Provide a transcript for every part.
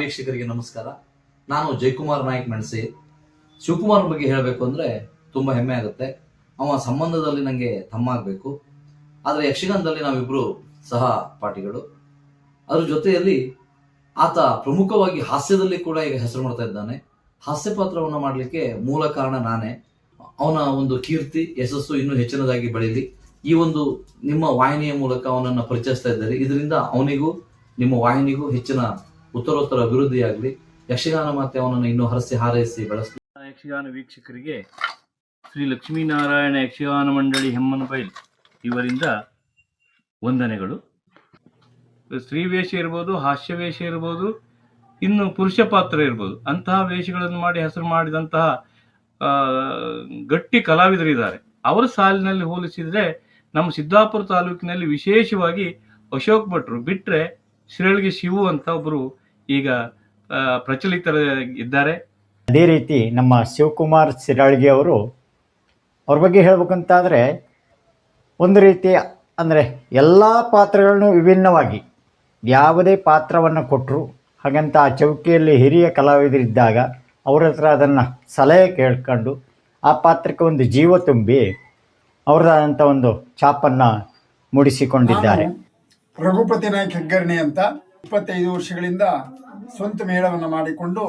ವೀಕ್ಷಕರಿಗೆ ನಮಸ್ಕಾರ. ನಾನು ಜಯಕುಮಾರ್ ನಾಯಕ್ ಮೆಣಸಿ. ಶಿವಕುಮಾರ್ ಬಗ್ಗೆ ಹೇಳಬೇಕು ಅಂದ್ರೆ ತುಂಬಾ ಹೆಮ್ಮೆ ಆಗುತ್ತೆ. ಅವನ ಸಂಬಂಧದಲ್ಲಿ ನನಗೆ ತಮ್ಮ ಆಗಬೇಕು ಆದರೆ ಯಕ್ಷಗಾನದಲ್ಲಿ ನಾವಿಬ್ರು ಸಹ ಪಾಠಿಗಳು. ಅದ್ರ ಜೊತೆಯಲ್ಲಿ ಆತ ಪ್ರಮುಖವಾಗಿ ಹಾಸ್ಯದಲ್ಲಿ ಕೂಡ ಈಗ ಹೆಸರು ಮಾಡ್ತಾ ಇದ್ದಾನೆ. ಹಾಸ್ಯ ಪಾತ್ರವನ್ನು ಮಾಡಲಿಕ್ಕೆ ಮೂಲ ಕಾರಣ ನಾನೇ. ಅವನ ಒಂದು ಕೀರ್ತಿ, ಯಶಸ್ಸು ಇನ್ನೂ ಹೆಚ್ಚಿನದಾಗಿ ಬೆಳೀಲಿ. ಈ ಒಂದು ನಿಮ್ಮ ವಾಹಿನಿಯ ಮೂಲಕ ಅವನನ್ನ ಪರಿಚಯಿಸ್ತಾ ಇದ್ದಾರೆ. ಇದರಿಂದ ಅವನಿಗೂ, ನಿಮ್ಮ ವಾಹಿನಿಗೂ ಹೆಚ್ಚಿನ ಉತ್ತರೋತ್ತರ ಅಭಿವೃದ್ಧಿಯಾಗಲಿ ಯಕ್ಷಗಾನ ಮಾತೆ ಅವನನ್ನು ಇನ್ನೂ ಹರಸಿ ಹಾರೈಸಿ ಬೆಳೆಸಲಿ. ಯಕ್ಷಗಾನ ವೀಕ್ಷಕರಿಗೆ ಶ್ರೀ ಲಕ್ಷ್ಮೀನಾರಾಯಣ ಯಕ್ಷಗಾನ ಮಂಡಳಿ ಹೆಮ್ಮನ ಬೈಲ್ ಇವರಿಂದ ವಂದನೆಗಳು. ಸ್ತ್ರೀ ವೇಷ ಇರ್ಬೋದು, ಹಾಸ್ಯ ವೇಷ ಇರ್ಬೋದು, ಇನ್ನು ಪುರುಷ ಪಾತ್ರ ಇರ್ಬೋದು. ಅಂತಹ ವೇಷಗಳನ್ನು ಮಾಡಿ ಹೆಸರು ಮಾಡಿದಂತಹ ಗಟ್ಟಿ ಗಟ್ಟಿ ಕಲಾವಿದರಿದ್ದಾರೆ. ಅವರ ಸಾಲಿನಲ್ಲಿ ಹೋಲಿಸಿದರೆ ನಮ್ಮ ಸಿದ್ದಾಪುರ ತಾಲೂಕಿನಲ್ಲಿ ವಿಶೇಷವಾಗಿ ಅಶೋಕ್ ಭಟ್ರು ಬಿಟ್ಟರೆ ಶಿರಳಿಗೆ ಶಿವು ಅಂತ ಒಬ್ಬರು ಈಗ ಪ್ರಚಲಿತ ಇದ್ದಾರೆ. ಅದೇ ರೀತಿ ನಮ್ಮ ಶಿವಕುಮಾರ್ ಸಿರಾಳ್ಗಿ ಅವರು ಅವ್ರ ಬಗ್ಗೆ ಹೇಳ್ಬೇಕಂತಾದರೆ ಒಂದು ರೀತಿ ಅಂದರೆ ಎಲ್ಲ ಪಾತ್ರಗಳನ್ನು ವಿಭಿನ್ನವಾಗಿ ಯಾವುದೇ ಪಾತ್ರವನ್ನು ಕೊಟ್ಟರು ಹಾಗಂತ ಆ ಚೌಕಿಯಲ್ಲಿ ಹಿರಿಯ ಕಲಾವಿದರಿದ್ದಾಗ ಅವ್ರ ಹತ್ರ ಅದನ್ನು ಸಲಹೆ ಕೇಳ್ಕೊಂಡು ಆ ಪಾತ್ರಕ್ಕೆ ಒಂದು ಜೀವ ತುಂಬಿ ಅವ್ರದಾದಂಥ ಒಂದು ಛಾಪನ್ನು ಮೂಡಿಸಿಕೊಂಡಿದ್ದಾರೆ. ರಘುಪತಿ ನಾಯ್ಕ ಹೆಗ್ಗರಣೆ ಅಂತ ಇಪ್ಪತ್ತೈದು ವರ್ಷಗಳಿಂದ ಸ್ವಂತ ಮೇಳವನ್ನು ಮಾಡಿಕೊಂಡು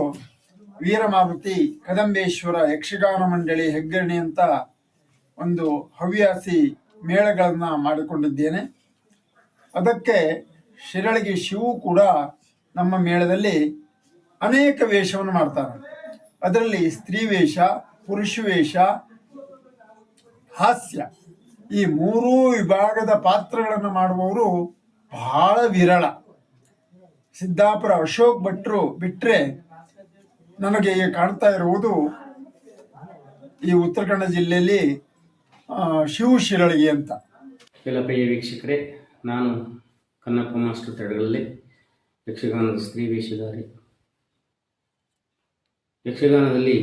ವೀರಮಾರುತಿ ಕದಂಬೇಶ್ವರ ಯಕ್ಷಗಾನ ಮಂಡಳಿ ಹೆಗ್ಗರಣೆ ಅಂತ ಒಂದು ಹವ್ಯಾಸಿ ಮೇಳಗಳನ್ನು ಮಾಡಿಕೊಂಡಿದ್ದೇನೆ. ಅದಕ್ಕೆ ಶಿರಳಗಿ ಶಿವು ಕೂಡ ನಮ್ಮ ಮೇಳದಲ್ಲಿ ಅನೇಕ ವೇಷವನ್ನು ಮಾಡ್ತಾರೆ. ಅದರಲ್ಲಿ ಸ್ತ್ರೀ ವೇಷ, ಪುರುಷ ವೇಷ, ಹಾಸ್ಯ ಈ ಮೂರೂ ವಿಭಾಗದ ಪಾತ್ರಗಳನ್ನು ಮಾಡುವವರು ಬಹಳ ವಿರಳ. ಸಿದ್ದಾಪುರ ಅಶೋಕ್ ಭಟ್ರು ಬಿಟ್ಟರೆ ನನಗೆ ಕಾಣ್ತಾ ಇರುವುದು ಈ ಉತ್ತರ ಕನ್ನಡ ಜಿಲ್ಲೆಯಲ್ಲಿ ಶಿವು ಶಿರಳಗಿ ಅಂತ. ಎಲ್ಲ ಪ್ರಿಯ ವೀಕ್ಷಕರೇ, ನಾನು ಕನ್ನಪ್ಪ ಮಾಸ್ಟರ್ ತಡಗಳಲ್ಲಿ ಯಕ್ಷಗಾನದ ಸ್ತ್ರೀ ವೇಷಧಾರಿ. ಯಕ್ಷಗಾನದಲ್ಲಿ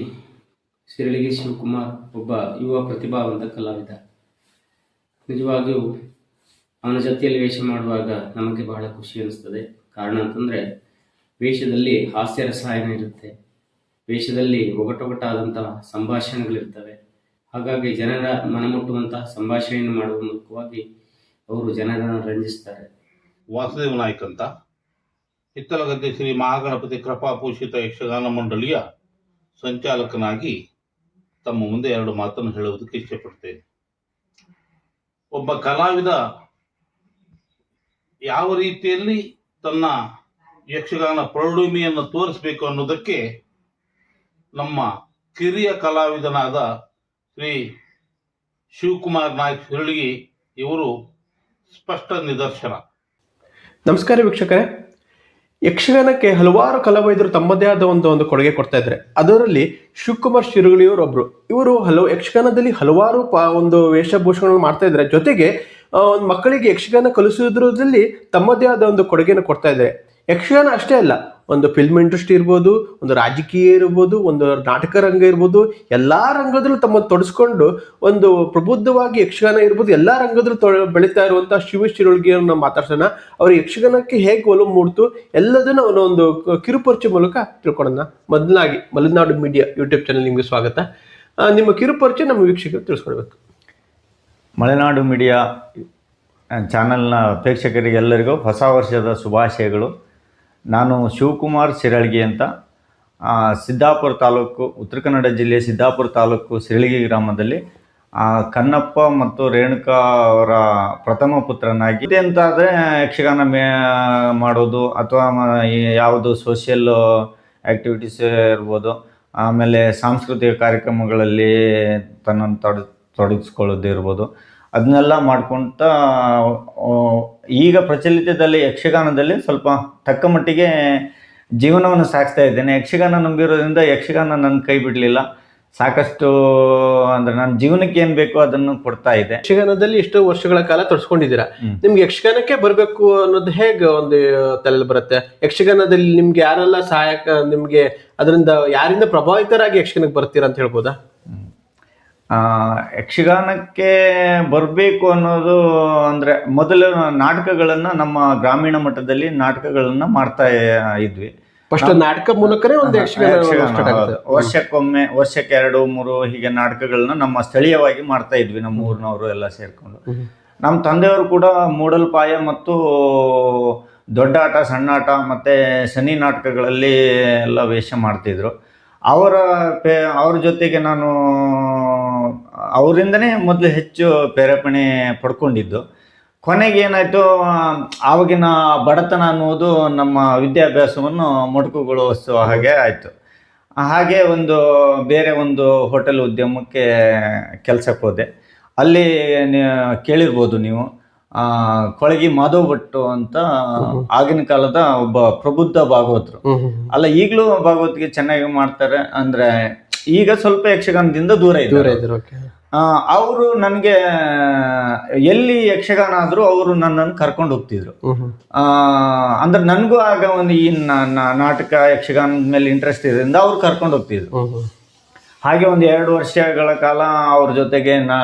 ಶಿರಳಿಗೆ ಶಿವಕುಮಾರ್ ಒಬ್ಬ ಯುವ ಪ್ರತಿಭಾವಂತ ಕಲಾವಿದ. ನಿಜವಾಗಿಯೂ ಅವನ ಜೊತೆಯಲ್ಲಿ ವೇಷ ಮಾಡುವಾಗ ನಮಗೆ ಬಹಳ ಖುಷಿ ಅನಿಸ್ತದೆ. ಕಾರಣ ಅಂತಂದರೆ ವೇಷದಲ್ಲಿ ಹಾಸ್ಯ ರಸಾಯನ ಇರುತ್ತೆ. ವೇಷದಲ್ಲಿ ಒಗಟೊಗಟಾದಂತಹ ಸಂಭಾಷಣೆಗಳಿರ್ತವೆ. ಹಾಗಾಗಿ ಜನರ ಮನಮುಟ್ಟುವಂತಹ ಸಂಭಾಷಣೆಯನ್ನು ಮಾಡುವ ಮೂಲಕವಾಗಿ ಅವರು ಜನರನ್ನು ರಂಜಿಸ್ತಾರೆ. ವಾಸುದೇವ ನಾಯ್ಕ ಅಂತ. ಹಿತ್ತಲಗದ್ದೆ ಶ್ರೀ ಮಹಾಗಣಪತಿ ಕೃಪಾಪೋಷಿತ ಯಕ್ಷಗಾನ ಮಂಡಳಿಯ ಸಂಚಾಲಕನಾಗಿ ತಮ್ಮ ಮುಂದೆ ಎರಡು ಮಾತನ್ನು ಹೇಳುವುದಕ್ಕೆ ಇಷ್ಟಪಡ್ತೇನೆ. ಒಬ್ಬ ಕಲಾವಿದ ಯಾವ ರೀತಿಯಲ್ಲಿ ತನ್ನ ಯಕ್ಷಗಾನ ಪ್ರೌಢಿಮೆಯನ್ನು ತೋರಿಸಬೇಕು ಅನ್ನೋದಕ್ಕೆ ನಮ್ಮ ಕಿರಿಯ ಕಲಾವಿದನಾದ ಶ್ರೀ ಶಿವಕುಮಾರ್ ನಾಯ್ಕ ಹಿರಳಿಗಿ ಇವರು ಸ್ಪಷ್ಟ ನಿದರ್ಶನ. ನಮಸ್ಕಾರ ವೀಕ್ಷಕರೇ. ಯಕ್ಷಗಾನಕ್ಕೆ ಹಲವಾರು ಕಲಾವಿದರು ತಮ್ಮದೇ ಆದ ಒಂದು ಒಂದು ಕೊಡುಗೆ ಕೊಡ್ತಾ ಇದ್ದಾರೆ. ಅದರಲ್ಲಿ ಶಿವಕುಮಾರ್ ಶಿರುಗಳಿಯವರೊಬ್ರು ಇವರು ಹಲವು ಯಕ್ಷಗಾನದಲ್ಲಿ ಹಲವಾರು ಒಂದು ವೇಷಭೂಷಣಗಳನ್ನು ಮಾಡ್ತಾ ಇದ್ದಾರೆ. ಜೊತೆಗೆ ಒಂದು ಮಕ್ಕಳಿಗೆ ಯಕ್ಷಗಾನ ಕಲಿಸೋದ್ರಲ್ಲಿ ತಮ್ಮದೇ ಆದ ಒಂದು ಕೊಡುಗೆನ ಕೊಡ್ತಾ ಇದ್ದಾರೆ. ಯಕ್ಷಗಾನ ಅಷ್ಟೇ ಅಲ್ಲ, ಒಂದು ಫಿಲ್ಮ್ ಇಂಡಸ್ಟ್ರಿ ಇರ್ಬೋದು, ಒಂದು ರಾಜಕೀಯ ಇರ್ಬೋದು, ಒಂದು ನಾಟಕ ರಂಗ ಇರ್ಬೋದು, ಎಲ್ಲ ರಂಗದಲ್ಲೂ ತಮ್ಮ ತೊಡಸ್ಕೊಂಡು ಒಂದು ಪ್ರಬುದ್ಧವಾಗಿ ಯಕ್ಷಗಾನ ಇರ್ಬೋದು, ಎಲ್ಲ ರಂಗದಲ್ಲೂ ತೊಳ ಬೆಳೀತಾ ಇರುವಂಥ ಶಿವ ನಾವು ಮಾತಾಡ್ಸೋಣ. ಅವ್ರ ಯಕ್ಷಗಾನಕ್ಕೆ ಹೇಗೆ ಒಲವು ಮೂಡ್ತು ಎಲ್ಲದನ್ನು ಅವನ ಒಂದು ಕಿರುಪರಿಚಯ ಮೂಲಕ ತಿಳ್ಕೊಳ್ಳೋಣ. ಮೊದಲಾಗಿ ಮಲೆನಾಡು ಮೀಡಿಯಾ ಯೂಟ್ಯೂಬ್ ಚಾನಲ್ ನಿಮಗೆ ಸ್ವಾಗತ. ನಿಮ್ಮ ಕಿರುಪರಿಚಯ ನಮ್ಮ ವೀಕ್ಷಕರು ತಿಳಿಸ್ಕೊಡ್ಬೇಕು. ಮಲೆನಾಡು ಮೀಡಿಯಾ ಚಾನಲ್ನ ಪ್ರೇಕ್ಷಕರಿಗೆಲ್ಲರಿಗೂ ಹೊಸ ವರ್ಷದ ಶುಭಾಶಯಗಳು. ನಾನು ಶಿವಕುಮಾರ್ ಸಿರಳಿಗೆ ಅಂತ. ಸಿದ್ದಾಪುರ ತಾಲೂಕು, ಉತ್ತರ ಕನ್ನಡ ಜಿಲ್ಲೆ ಸಿದ್ದಾಪುರ ತಾಲೂಕು ಸಿರಳ್ಗಿ ಗ್ರಾಮದಲ್ಲಿ ಕನ್ನಪ್ಪ ಮತ್ತು ರೇಣುಕಾ ಅವರ ಪ್ರಥಮ ಪುತ್ರನಾಗಿ. ಅಂತಾದರೆ ಯಕ್ಷಗಾನ ಮೇ, ಮಾಡೋದು ಅಥವಾ ಯಾವುದು ಸೋಷಿಯಲ್ ಆ್ಯಕ್ಟಿವಿಟೀಸ್ ಇರ್ಬೋದು. ಆಮೇಲೆ ಸಾಂಸ್ಕೃತಿಕ ಕಾರ್ಯಕ್ರಮಗಳಲ್ಲಿ ತನ್ನ ತೊಡ ತೊಡಗಿಸ್ಕೊಳ್ಳೋದು ಇರ್ಬೋದು. ಅದನ್ನೆಲ್ಲ ಮಾಡ್ಕೊತ ಈಗ ಪ್ರಚಲಿತದಲ್ಲಿ ಯಕ್ಷಗಾನದಲ್ಲಿ ಸ್ವಲ್ಪ ತಕ್ಕ ಮಟ್ಟಿಗೆ ಜೀವನವನ್ನು ಸಾಗಿಸ್ತಾ ಇದ್ದೇನೆ. ಯಕ್ಷಗಾನ ನಂಬಿರೋದ್ರಿಂದ ಯಕ್ಷಗಾನ ನನ್ನ ಕೈ ಬಿಡಲಿಲ್ಲ. ಸಾಕಷ್ಟು ಅಂದ್ರೆ ನನ್ನ ಜೀವನಕ್ಕೆ ಏನು ಬೇಕೋ ಅದನ್ನು ಕೊಡ್ತಾ ಇದೆ. ಯಕ್ಷಗಾನದಲ್ಲಿ ಇಷ್ಟು ವರ್ಷಗಳ ಕಾಲ ತೊಡಸ್ಕೊಂಡಿದ್ದೀರಾ. ನಿಮ್ಗೆ ಯಕ್ಷಗಾನಕ್ಕೆ ಬರಬೇಕು ಅನ್ನೋದು ಹೇಗೆ ಒಂದು ತಲೆಯಲ್ಲಿ ಬರುತ್ತೆ? ಯಕ್ಷಗಾನದಲ್ಲಿ ನಿಮ್ಗೆ ಯಾರೆಲ್ಲ ಸಹಾಯಕ ನಿಮ್ಗೆ ಅದರಿಂದ ಯಾರಿಂದ ಪ್ರಭಾವಿತರಾಗಿ ಯಕ್ಷಗಾನಕ್ಕೆ ಬರ್ತೀರಾ ಅಂತ ಹೇಳ್ಬೋದಾ? ಯಕ್ಷಗಾನಕ್ಕೆ ಬರಬೇಕು ಅನ್ನೋದು ಅಂದರೆ ಮೊದಲು ನಾಟಕಗಳನ್ನು ನಮ್ಮ ಗ್ರಾಮೀಣ ಮಟ್ಟದಲ್ಲಿ ನಾಟಕಗಳನ್ನು ಮಾಡ್ತಾ ಇದ್ವಿ. ಫಸ್ಟ್ ನಾಟಕ ಮೂಲಕನೇ ಒಂದು ಯಕ್ಷಗಾನ ವರ್ಷಕ್ಕೊಮ್ಮೆ ವರ್ಷಕ್ಕೆ ಎರಡು ಮೂರು ಹೀಗೆ ನಾಟಕಗಳನ್ನ ನಮ್ಮ ಸ್ಥಳೀಯವಾಗಿ ಮಾಡ್ತಾ ಇದ್ವಿ ನಮ್ಮ ಊರಿನವರು ಎಲ್ಲ ಸೇರ್ಕೊಂಡು. ನಮ್ಮ ತಂದೆಯವರು ಕೂಡ ಮೂಡಲ್ಪಾಯ ಮತ್ತು ದೊಡ್ಡ ಆಟ ಸಣ್ಣ ಆಟ ಮತ್ತೆ ಶನಿ ನಾಟಕಗಳಲ್ಲಿ ಎಲ್ಲ ವೇಷ ಮಾಡ್ತಿದ್ರು. ಅವರ ಪೇ, ಅವ್ರ ಜೊತೆಗೆ ನಾನು, ಅವರಿಂದನೇ ಮೊದಲು ಹೆಚ್ಚು ಪ್ರೇರೇಪಣೆ ಪಡ್ಕೊಂಡಿದ್ದು. ಕೊನೆಗೆ ಏನಾಯಿತು, ಆವಾಗಿನ ಬಡತನ ಅನ್ನೋದು ನಮ್ಮ ವಿದ್ಯಾಭ್ಯಾಸವನ್ನು ಮೊಟಕುಗೊಳಿಸುವ ಹಾಗೆ ಆಯಿತು. ಹಾಗೆ ಒಂದು, ಬೇರೆ ಒಂದು ಹೋಟೆಲ್ ಉದ್ಯಮಕ್ಕೆ ಕೆಲಸಕ್ಕೆ ಹೋದೆ. ಅಲ್ಲಿ ಕೇಳಿರ್ಬೋದು ನೀವು. ಕೊಳಗಿ ಮಾಧವ್ ಭಟ್ಟು ಅಂತ ಆಗಿನ ಕಾಲದ ಒಬ್ಬ ಪ್ರಬುದ್ಧ ಭಾಗವತರು. ಅಲ್ಲ ಈಗಲೂ ಭಾಗವತಿಗೆ ಚೆನ್ನಾಗಿ ಮಾಡ್ತಾರೆ ಅಂದ್ರೆ ಈಗ ಸ್ವಲ್ಪ ಯಕ್ಷಗಾನದಿಂದ ದೂರ ದೂರ ಇದ್ದಾರೆ ಅವರು ನನಗೆ ಎಲ್ಲಿ ಯಕ್ಷಗಾನ ಆದ್ರೂ ಅವರು ನನ್ನನ್ನು ಕರ್ಕೊಂಡು ಹೋಗ್ತಿದ್ರು. ಆ, ಅಂದ್ರೆ ನನಗೂ ಆಗ ಒಂದು ಈ ನಾಟಕ ಯಕ್ಷಗಾನದ ಮೇಲೆ ಇಂಟ್ರೆಸ್ಟ್ ಇರೋದ್ರಿಂದ ಅವ್ರು ಕರ್ಕೊಂಡು ಹೋಗ್ತಿದ್ರು. ಹಾಗೆ ಒಂದು ಎರಡು ವರ್ಷಗಳ ಕಾಲ ಅವ್ರ ಜೊತೆಗೆ ನಾ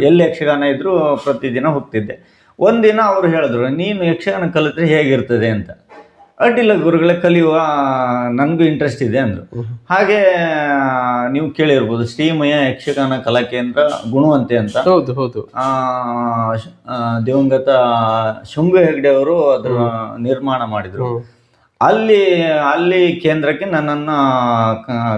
ಎಲ್ಲಿ ಯಕ್ಷಗಾನ ಇದ್ರೂ ಪ್ರತಿದಿನ ಹೋಗ್ತಿದ್ದೆ. ಒಂದಿನ ಅವರು ಹೇಳಿದ್ರು ನೀನು ಯಕ್ಷಗಾನ ಕಲಿತ್ರೆ ಹೇಗಿರ್ತದೆ? ಅಂತ. ಅಡ್ಡಿಲ್ಲ ಗುರುಗಳೇ ಕಲಿಯುವ ನನಗೂ ಇಂಟ್ರೆಸ್ಟ್ ಇದೆ ಅಂದರು. ಹಾಗೆ ನೀವು ಕೇಳಿರ್ಬೋದು ಶ್ರೀಮಯ ಯಕ್ಷಗಾನ ಕಲಾ ಕೇಂದ್ರ ಗುಣವಂತೆ ಅಂತ. ಹೌದು ಹೌದು. ದಿವಂಗತ ಶಂಭು ಹೆಗ್ಡೆ ಅವರು ಅದರ ನಿರ್ಮಾಣ ಮಾಡಿದ್ರು. ಅಲ್ಲಿ ಅಲ್ಲಿ ಕೇಂದ್ರಕ್ಕೆ ನನ್ನನ್ನ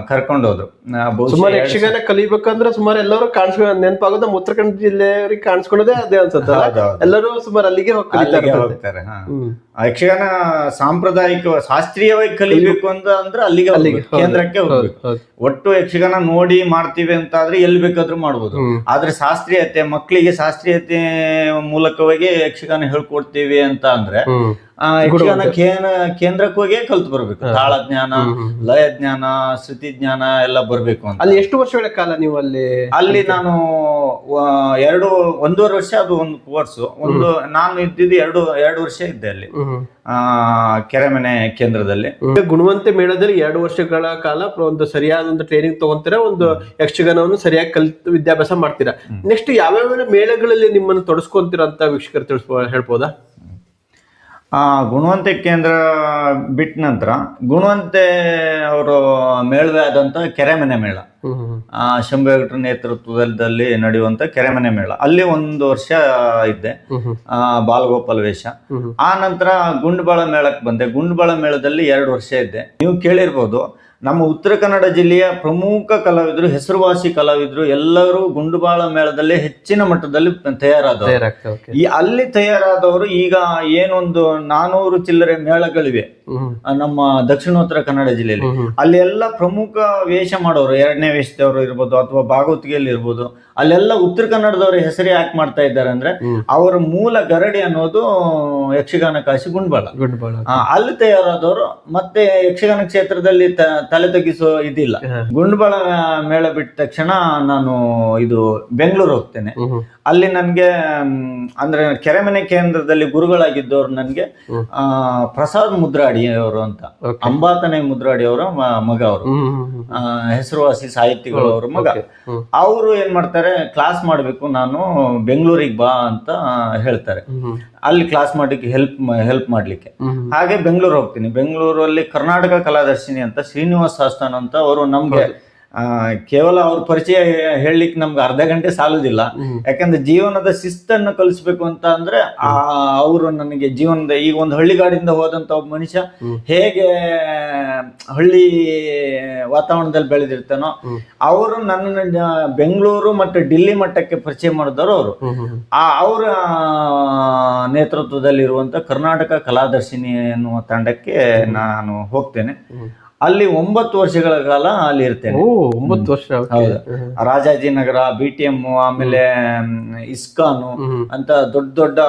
ಕರ್ಕೊಂಡು ಹೋದ್ರು ನಾ ಬಹುಶಃ ಸುಮಾರು ಯಕ್ಷಗಾನ ಕಲಿಬೇಕಂದ್ರೆ ಸುಮಾರು ಎಲ್ಲರೂ ಕಾಣಿಸ್ ನೆನಪಾಗೋದು ನಮ್ಮ ಉತ್ತರ ಕನ್ನಡ ಜಿಲ್ಲೆಯವರಿಗೆ ಕಾಣಿಸ್ಕೊಳ್ಳೋದೇ ಅದೇ ಅನ್ಸುತ್ತೆ. ಎಲ್ಲರೂ ಸುಮಾರು ಅಲ್ಲಿಗೆ. ಹೋಗ್ತಾರೆ ಯಕ್ಷಗಾನ ಸಾಂಪ್ರದಾಯಿಕ ಶಾಸ್ತ್ರೀಯವಾಗಿ ಕಲಿಬೇಕು ಅಂತ ಅಂದ್ರೆ ಅಲ್ಲಿಗೆ ಅಲ್ಲಿಗೆ. ಕೇಂದ್ರಕ್ಕೆ ಹೋಗ್ಬೇಕು. ಒಟ್ಟು ಯಕ್ಷಗಾನ ನೋಡಿ ಮಾಡ್ತೀವಿ ಅಂತ ಆದ್ರೆ ಎಲ್ಲಿ ಬೇಕಾದ್ರೂ ಮಾಡ್ಬೋದು. ಆದ್ರೆ ಶಾಸ್ತ್ರೀಯತೆ ಮಕ್ಕಳಿಗೆ ಶಾಸ್ತ್ರೀಯತೆ ಮೂಲಕವಾಗಿ ಯಕ್ಷಗಾನ ಹೇಳ್ಕೊಡ್ತೀವಿ ಅಂತ ಅಂದ್ರೆ ಯಕ್ಷಗಾನ ಕೇಂದ್ರ ಕೇಂದ್ರಕ್ಕೆ ಹೋಗಿ ಕಲ್ತು ಬರ್ಬೇಕು. ತಾಳ ಜ್ಞಾನ. ಲಯ ಜ್ಞಾನ ಶ್ರುತಿ ಜ್ಞಾನ ಎಲ್ಲ ಬರ್ಬೇಕು ಅಂತ. ಅಲ್ಲಿ ಎಷ್ಟು ವರ್ಷಗಳ ಕಾಲ ನೀವು ಅಲ್ಲಿ ಅಲ್ಲಿ ನಾನು ಎರಡು ಒಂದೂವರೆ ವರ್ಷ ಅದು ಒಂದು ಕೋರ್ಸ್ ಒಂದು ನಾನು ಇದ್ದಿದ್ದು ಎರಡು ಎರಡು ವರ್ಷ ಇದ್ದೆ ಅಲ್ಲಿ. ಆ, ಕೆರೆಮನೆ ಕೇಂದ್ರದಲ್ಲಿ. ಗುಣವಂತ ಮೇಳದಲ್ಲಿ ಎರಡು ವರ್ಷಗಳ ಕಾಲ ಒಂದು ಸರಿಯಾದ ಒಂದು ಟ್ರೈನಿಂಗ್ ತಗೊಂತೀರಾ? ಒಂದು ಯಕ್ಷಗಾನವನ್ನು ಸರಿಯಾಗಿ ಕಲಿತು ವಿದ್ಯಾಭ್ಯಾಸ ಮಾಡ್ತೀರಾ? ನೆಕ್ಸ್ಟ್ ಯಾವ್ಯಾವ ಮೇಳಗಳಲ್ಲಿ ನಿಮ್ಮನ್ನು ತೊಡಸ್ಕೊಂತೀರಾ ಅಂತ ವೀಕ್ಷಕರು ತಿಳಿಸ್ಬೋ ಹೇಳ್ಬೋದಾ? ಆ ಗುಣವಂತೆ ಕೇಂದ್ರ ಬಿಟ್ಟ ನಂತರ ಗುಣವಂತೆ ಅವರು ಮೇಳವೇ ಆದಂತ ಕೆರೆಮನೆ ಮೇಳ. ಆ, ಶಂಭು ಹೆಗ್ಡ್ರ ನೇತೃತ್ವದಲ್ಲಿ ನಡೆಯುವಂತ ಕೆರೆಮನೆ ಮೇಳ. ಅಲ್ಲಿ ಒಂದು ವರ್ಷ ಇದ್ದೆ ಆ, ಬಾಲಗೋಪಾಲ ವೇಷ. ಆ ನಂತರ ಗುಂಡ್ಬಾಳ ಮೇಳಕ್ಕೆ ಬಂದೆ. ಗುಂಡ್ಬಾಳ ಮೇಳದಲ್ಲಿ ಎರಡು ವರ್ಷ ಇದ್ದೆ. ನೀವು ಕೇಳಿರ್ಬೋದು ನಮ್ಮ ಉತ್ತರ ಕನ್ನಡ ಜಿಲ್ಲೆಯ ಪ್ರಮುಖ ಕಲಾವಿದರು ಹೆಸರುವಾಸಿ ಕಲಾವಿದರು ಎಲ್ಲರೂ ಗುಂಡುಬಾಳ ಮೇಳದಲ್ಲಿ ಹೆಚ್ಚಿನ ಮಟ್ಟದಲ್ಲಿ ತಯಾರಾದವರು. ಈ ಅಲ್ಲಿ ತಯಾರಾದವರು ಈಗ ಏನೊಂದು ನಾನೂರು ಚಿಲ್ಲರೆ ಮೇಳಗಳಿವೆ ನಮ್ಮ ದಕ್ಷಿಣೋತ್ತರ ಕನ್ನಡ ಜಿಲ್ಲೆಯಲ್ಲಿ. ಅಲ್ಲಿ ಎಲ್ಲ ಪ್ರಮುಖ ವೇಷ ಮಾಡೋರು ಎರಡನೇ ವೇಷದವರು ಇರ್ಬೋದು ಅಥವಾ ಭಾಗವತಿಗೆಯಲ್ಲಿ ಇರ್ಬೋದು ಅಲ್ಲೆಲ್ಲ ಉತ್ತರ ಕನ್ನಡದವ್ರ ಹೆಸರು ಯಾಕೆ ಮಾಡ್ತಾ ಇದ್ದಾರೆ ಅಂದ್ರೆ ಅವರ ಮೂಲ ಗರಡಿ ಅನ್ನೋದು ಯಕ್ಷಗಾನ ಕಾಶಿ ಗುಂಡ್ಬಾಳ. ಗುಂಡ್ಬಾಳ ಅಲ್ಲಿ ತಯಾರಾದವರು ಮತ್ತೆ ಯಕ್ಷಗಾನ ಕ್ಷೇತ್ರದಲ್ಲಿ ತಲೆ ತಗ್ಗಿಸೋ ಇದಿಲ್ಲ. ಗುಂಡ್ಬಳ ಮೇಳ ಬಿಟ್ಟ ತಕ್ಷಣ ನಾನು ಇದು ಬೆಂಗಳೂರು ಹೋಗ್ತೇನೆ. ಅಲ್ಲಿ ನನಗೆ ಅಂದ್ರೆ ಕೆರೆಮನೆ ಕೇಂದ್ರದಲ್ಲಿ ಗುರುಗಳಾಗಿದ್ದವ್ರು ನನಗೆ ಆ, ಪ್ರಸಾದ್ ಮುದ್ರಾಡಿ ಅವರು ಅಂತ. ಅಂಬಾತನೆ ಮುದ್ರಾಡಿ ಅವರ ಮಗ ಅವರು. ಹೆಸರುವಾಸಿ ಸಾಹಿತಿಗಳು ಅವ್ರ ಮಗ. ಅವರು ಏನ್ ಮಾಡ್ತಾರೆ ಕ್ಲಾಸ್ ಮಾಡಬೇಕು ನಾನು ಬೆಂಗಳೂರಿಗೆ ಬಾ ಅಂತ ಹೇಳ್ತಾರೆ. ಅಲ್ಲಿ ಕ್ಲಾಸ್ ಮಾಡ್ಲಿಕ್ಕೆ ಹೆಲ್ಪ್ ಹೆಲ್ಪ್ ಮಾಡ್ಲಿಕ್ಕೆ. ಹಾಗೆ ಬೆಂಗಳೂರು ಹೋಗ್ತೀನಿ. ಬೆಂಗಳೂರಲ್ಲಿ ಕರ್ನಾಟಕ ಕಲಾದರ್ಶಿನಿ ಅಂತ ಶ್ರೀನಿವಾಸ್ ಆಸ್ಥಾನ್ ಅಂತ ಅವರು ನಮ್ಗೆ ಕೇವಲ ಅವ್ರ ಪರಿಚಯ ಹೇಳಲಿಕ್ಕೆ ನಮ್ಗೆ ಅರ್ಧ ಗಂಟೆ ಸಾಲುದಿಲ್ಲ. ಯಾಕಂದ್ರೆ ಜೀವನದ ಶಿಸ್ತನ್ನು ಕಲಿಸ್ಬೇಕು ಅಂತ ಅಂದ್ರೆ ಆ ಅವರು ನನಗೆ ಜೀವನದ ಈಗ ಒಂದು ಹಳ್ಳಿಗಾಡಿಂದ ಹೋದಂತ ಒಬ್ಬ ಮನುಷ್ಯ ಹೇಗೆ ಹಳ್ಳಿ ವಾತಾವರಣದಲ್ಲಿ ಬೆಳೆದಿರ್ತಾನೋ ಅವರು ನನ್ನ ಬೆಂಗಳೂರು ಮತ್ತು ಡಿಲ್ಲಿ ಮಟ್ಟಕ್ಕೆ ಪರಿಚಯ ಮಾಡಿದವರು ಅವರು. ಆ ಅವರ ನೇತೃತ್ವದಲ್ಲಿರುವಂತ ಕರ್ನಾಟಕ ಕಲಾದರ್ಶಿನಿ ಎನ್ನುವ ತಂಡಕ್ಕೆ ನಾನು ಹೋಗ್ತೇನೆ. ಅಲ್ಲಿ ಒಂಬತ್ತು ವರ್ಷಗಳ ಕಾಲ ಅಲ್ಲಿ ಇರ್ತೇನೆ. ಒಂಬತ್ತು ವರ್ಷ. ರಾಜಾಜಿನಗರ ಬಿ ಟಿ ಎಂ ಆಮೇಲೆ ಇಸ್ಕಾನ್ ಅಂತ ದೊಡ್ಡ ದೊಡ್ಡ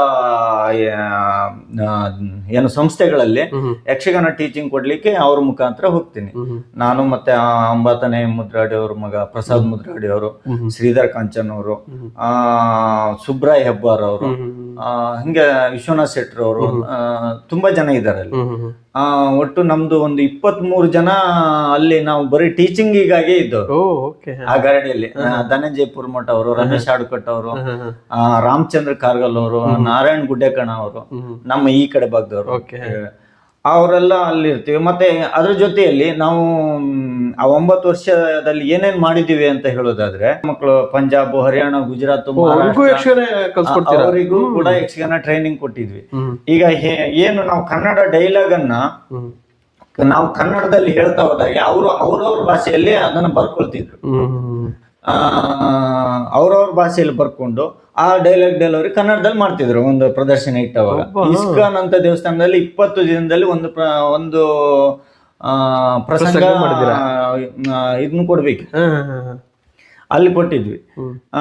ಏನು ಸಂಸ್ಥೆಗಳಲ್ಲಿ ಯಕ್ಷಗಾನ ಟೀಚಿಂಗ್ ಕೊಡ್ಲಿಕ್ಕೆ ಅವ್ರ ಮುಖಾಂತರ ಹೋಗ್ತೀನಿ. ನಾನು ಮತ್ತೆ ಆ ಅಂಬಾತನೆ ಮುದ್ರಾಡಿ ಅವ್ರ ಮಗ ಪ್ರಸಾದ್ ಮುದ್ರಾಡಿ ಅವರು. ಶ್ರೀಧರ್ ಕಾಂಚನ್ ಅವರು ಆ ಸುಬ್ರಾಯ್ ಹೆಬ್ಬಾರ್ ಅವರು ಹಿಂಗೆ ವಿಶ್ವನಾಥ್ ಶೆಟ್ರ್ ಅವರು ತುಂಬಾ ಜನ ಇದ್ದಾರೆ ಅಲ್ಲಿ. ಒಟ್ಟು ನಮ್ದು ಒಂದು ಇಪ್ಪತ್ತ್ ಮೂರು ಜನ ಅಲ್ಲಿ ನಾವು ಬರೀ ಟೀಚಿಂಗಿಗಾಗಿ ಇದ್ದವರು. ಆ ಗಾರಡಿಯಲ್ಲಿ ಧನಂಜಯ ಪುರ್ಮಠ ಅವರು ರಮೇಶ್ ಆಡುಕಟ್ ಅವರು ರಾಮಚಂದ್ರ ಕಾರ್ಗಲ್ ಅವರು ನಾರಾಯಣ್ ಗುಡ್ಡೆಕಣ ಅವರು. ನಮ್ಮ ಈ ಕಡೆ ಭಾಗದವರು. ಅವರೆಲ್ಲ ಅಲ್ಲಿ ಇರ್ತೀವಿ ಮತ್ತೆ ಅದ್ರ ಜೊತೆಯಲ್ಲಿ ನಾವು ಆ ಒಂಬತ್ತು ವರ್ಷದಲ್ಲಿ ಏನೇನ್ ಮಾಡಿದೀವಿ ಅಂತ ಹೇಳೋದಾದ್ರೆ ಮಕ್ಕಳು ಪಂಜಾಬ್ ಹರಿಯಾಣ ಗುಜರಾತ್ ಅವ್ರಿಗೂ ಕೂಡ ಯಕ್ಷಗಾನ ಟ್ರೈನಿಂಗ್ ಕೊಟ್ಟಿದ್ವಿ. ಈಗ ಏನು ನಾವು ಕನ್ನಡ ಡೈಲಾಗ್ ಅನ್ನ ನಾವು ಕನ್ನಡದಲ್ಲಿ ಹೇಳ್ತಾ ಹೋದಾಗ ಅವರು ಅವ್ರವ್ರ ಭಾಷೆಯಲ್ಲಿ ಅದನ್ನ ಬರ್ಕೊಳ್ತಿದ್ರು. ಆ, ಅವ್ರವ್ರ ಭಾಷೆಯಲ್ಲಿ ಬರ್ಕೊಂಡು ಆ ಡೈಲಾಗ್ ಡೆಲಿವರಿ ಕನ್ನಡದಲ್ಲಿ ಮಾಡ್ತಿದ್ರು ಒಂದು ಪ್ರದರ್ಶನ ಇಟ್ಟವಾಗ. ಇಸ್ಕಾನ್ ಅಂತ ದೇವಸ್ಥಾನದಲ್ಲಿ ಇಪ್ಪತ್ತು ದಿನದಲ್ಲಿ ಒಂದು ಪ್ರ- ಒಂದು ಪ್ರಸಂಗ ಇದನ್ನು ಕೊಡ್ಬೇಕು. ಅಲ್ಲಿ ಕೊಟ್ಟಿದ್ವಿ. ಆ,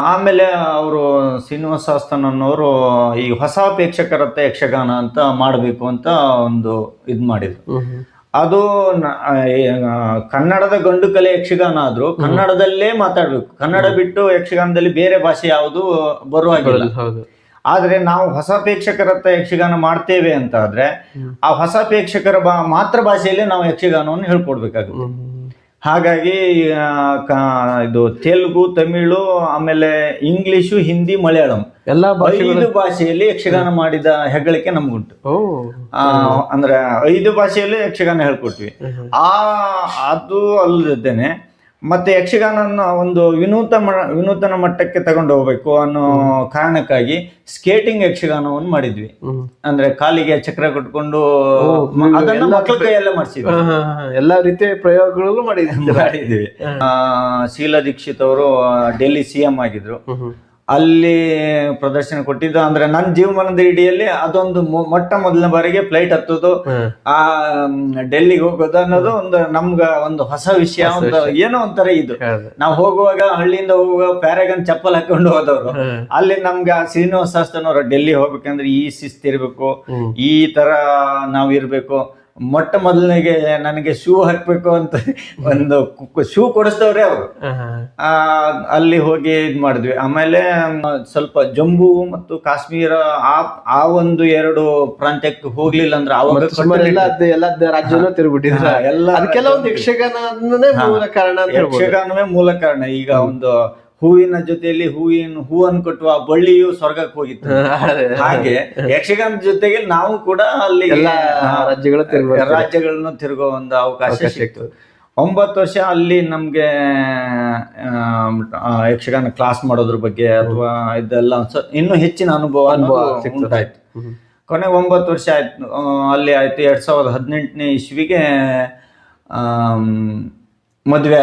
ಆಮೇಲೆ ಅವರು ಶ್ರೀನಿವಾಸ ಅನ್ನೋರು ಈ ಹೊಸ ಪ್ರೇಕ್ಷಕರತ್ತ ಯಕ್ಷಗಾನ ಅಂತ ಮಾಡಬೇಕು ಅಂತ ಒಂದು ಇದು ಮಾಡಿದ್ರು. ಅದು ಕನ್ನಡದ ಗಂಡು ಕಲೆ ಯಕ್ಷಗಾನ ಆದ್ರೂ ಕನ್ನಡದಲ್ಲೇ ಮಾತಾಡ್ಬೇಕು. ಕನ್ನಡ ಬಿಟ್ಟು ಯಕ್ಷಗಾನದಲ್ಲಿ ಬೇರೆ ಭಾಷೆ ಯಾವುದು ಬರುವಾಗಿಲ್ಲ. ಆದ್ರೆ ನಾವು ಹೊಸ ಪ್ರೇಕ್ಷಕರತ್ತ ಯಕ್ಷಗಾನ ಮಾಡ್ತೇವೆ ಅಂತ ಆದರೆ ಆ ಹೊಸ ಪ್ರೇಕ್ಷಕರ ಬಾ ಮಾತೃ ಭಾಷೆಯಲ್ಲಿ ನಾವು ಯಕ್ಷಗಾನವನ್ನು ಹೇಳ್ಕೊಡ್ಬೇಕಾಗುತ್ತೆ. ಹಾಗಾಗಿ ಇದು ತೆಲುಗು ತಮಿಳು ಆಮೇಲೆ ಇಂಗ್ಲಿಷು ಹಿಂದಿ ಮಲಯಾಳಂ ಎಲ್ಲಾ ಐದು ಭಾಷೆಯಲ್ಲಿ ಯಕ್ಷಗಾನ ಮಾಡಿದ ಹೆಗ್ಗಳಿಕೆ ನಮ್ಗುಂಟು. ಅಂದ್ರೆ ಐದು ಭಾಷೆಯಲ್ಲಿ ಯಕ್ಷಗಾನ ಹೇಳ್ಕೊಟ್ವಿ. ಆ ಅದು ಅಲ್ಲದೇನೆ ಮತ್ತೆ ಯಕ್ಷಗಾನ ಒಂದು ವಿನೂತನ ವಿನೂತನ ಮಟ್ಟಕ್ಕೆ ತಗೊಂಡು ಹೋಗ್ಬೇಕು ಅನ್ನೋ ಕಾರಣಕ್ಕಾಗಿ ಸ್ಕೇಟಿಂಗ್ ಯಕ್ಷಗಾನವನ್ನು ಮಾಡಿದ್ವಿ. ಅಂದ್ರೆ ಕಾಲಿಗೆ ಚಕ್ರ ಕಟ್ಕೊಂಡು ಮಕ್ಕಳ ಕೈಯಲ್ಲೇ ಮಾಡಿಸಿದ್ವಿ. ಎಲ್ಲಾ ರೀತಿಯ ಪ್ರಯೋಗಗಳಲ್ಲೂ ಮಾಡಿದ್ವಿ. ಆ, ಶೀಲಾ ದೀಕ್ಷಿತ್ ಅವರು ಡೆಲ್ಲಿ ಸಿ ಎಂ ಆಗಿದ್ರು. ಅಲ್ಲಿ ಪ್ರದರ್ಶನ ಕೊಟ್ಟಿದ್ದು ಅಂದ್ರೆ ನನ್ನ ಜೀವಮಾನದ ಇಡಿಯಲ್ಲಿ ಅದೊಂದು ಮೊ- ಮೊಟ್ಟ ಮೊದಲನೇ ಬಾರಿಗೆ ಫ್ಲೈಟ್ ಹತ್ತೋದು ಆ ಡೆಲ್ಲಿಗೆ ಹೋಗೋದು ಅನ್ನೋದು ಒಂದು ನಮ್ಗ ಒಂದು ಹೊಸ ವಿಷಯ ಒಂದು ಏನೋ ಒಂಥರ ಇದು ಹೌದು. ನಾವು ಹೋಗುವಾಗ ಹಳ್ಳಿಯಿಂದ ಹೋಗುವಾಗ ಪ್ಯಾರಾಗನ್ ಚಪ್ಪಲ್ ಹಾಕೊಂಡು ಹೋದವರು ಹ್ಮ್. ಅಲ್ಲಿ ನಮ್ಗೆ ಆ ಶ್ರೀನಿವಾಸ ಶಾಸ್ತ್ರನವರು ಡೆಲ್ಲಿ ಹೋಗ್ಬೇಕಂದ್ರೆ ಈ ಶಿಸ್ತಿರ್ಬೇಕು. ಈ ತರ ನಾವ್ ಇರ್ಬೇಕು ಮೊಟ್ಟ ಮೊದಲನೇಗೆ ನನಗೆ ಶೂ ಹಾಕ್ಬೇಕು ಅಂತ ಒಂದು ಶೂ ಕೊಡಿಸಿದವ್ರೆ ಅವರು. ಅಲ್ಲಿ ಹೋಗಿ ಇದ್ ಮಾಡಿದ್ವಿ. ಆಮೇಲೆ ಸ್ವಲ್ಪ ಜಮ್ಮು ಮತ್ತು ಕಾಶ್ಮೀರ ಆ ಆ ಒಂದು ಎರಡು ಪ್ರಾಂತ್ಯಕ್ಕೆ ಹೋಗ್ಲಿಲ್ಲ ಅಂದ್ರೆ ಅವಾಗ ಎಲ್ಲ ಅದ್- ಎಲ್ಲ ಅದ್ ರಾಜ್ಯನೂ ತಿರುಗ್ಬಿಟ್ಟಿದ್ರು ಎಲ್ಲ ಅದಕ್ಕೆಲ್ಲ ಒಂದು ಯಕ್ಷಗಾನನೇ ಮೂಲ ಕಾರಣ ಯಕ್ಷಗಾನವೇ ಮೂಲ ಕಾರಣ. ಈಗ ಒಂದು ಹೂವಿನ ಜೊತೆಯಲ್ಲಿ ಹೂವಿನ ಹೂವನ್ನು ಕಟ್ಟುವ ಬಳ್ಳಿಯು ಸ್ವರ್ಗಕ್ಕೆ ಹೋಗಿತ್ತು. ಹಾಗೆ ಯಕ್ಷಗಾನದ ಜೊತೆಗೆ ನಾವು ಕೂಡ ಅಲ್ಲಿ ರಾಜ್ಯಗಳು. ರಾಜ್ಯಗಳನ್ನು ತಿರುಗೋ ಒಂದು ಅವಕಾಶ ಸಿಕ್ತು. ಒಂಬತ್ತು ವರ್ಷ ಅಲ್ಲಿ ನಮ್ಗೆ ಯಕ್ಷಗಾನ ಕ್ಲಾಸ್ ಮಾಡೋದ್ರ ಬಗ್ಗೆ ಅಥವಾ ಇದೆಲ್ಲ ಇನ್ನೂ ಹೆಚ್ಚಿನ ಅನುಭವ ಅನುಭವ ಹ್ಮ್. ಕೊನೆಗೆ ಒಂಬತ್ತು ವರ್ಷ ಆಯ್ತು ಅಲ್ಲಿ ಆಯ್ತು. ಎರಡ್ ಸಾವಿರದ ಹದಿನೆಂಟನೇ ಇಸ್ವಿಗೆ ಮದುವೆ ಮದ್ವೆ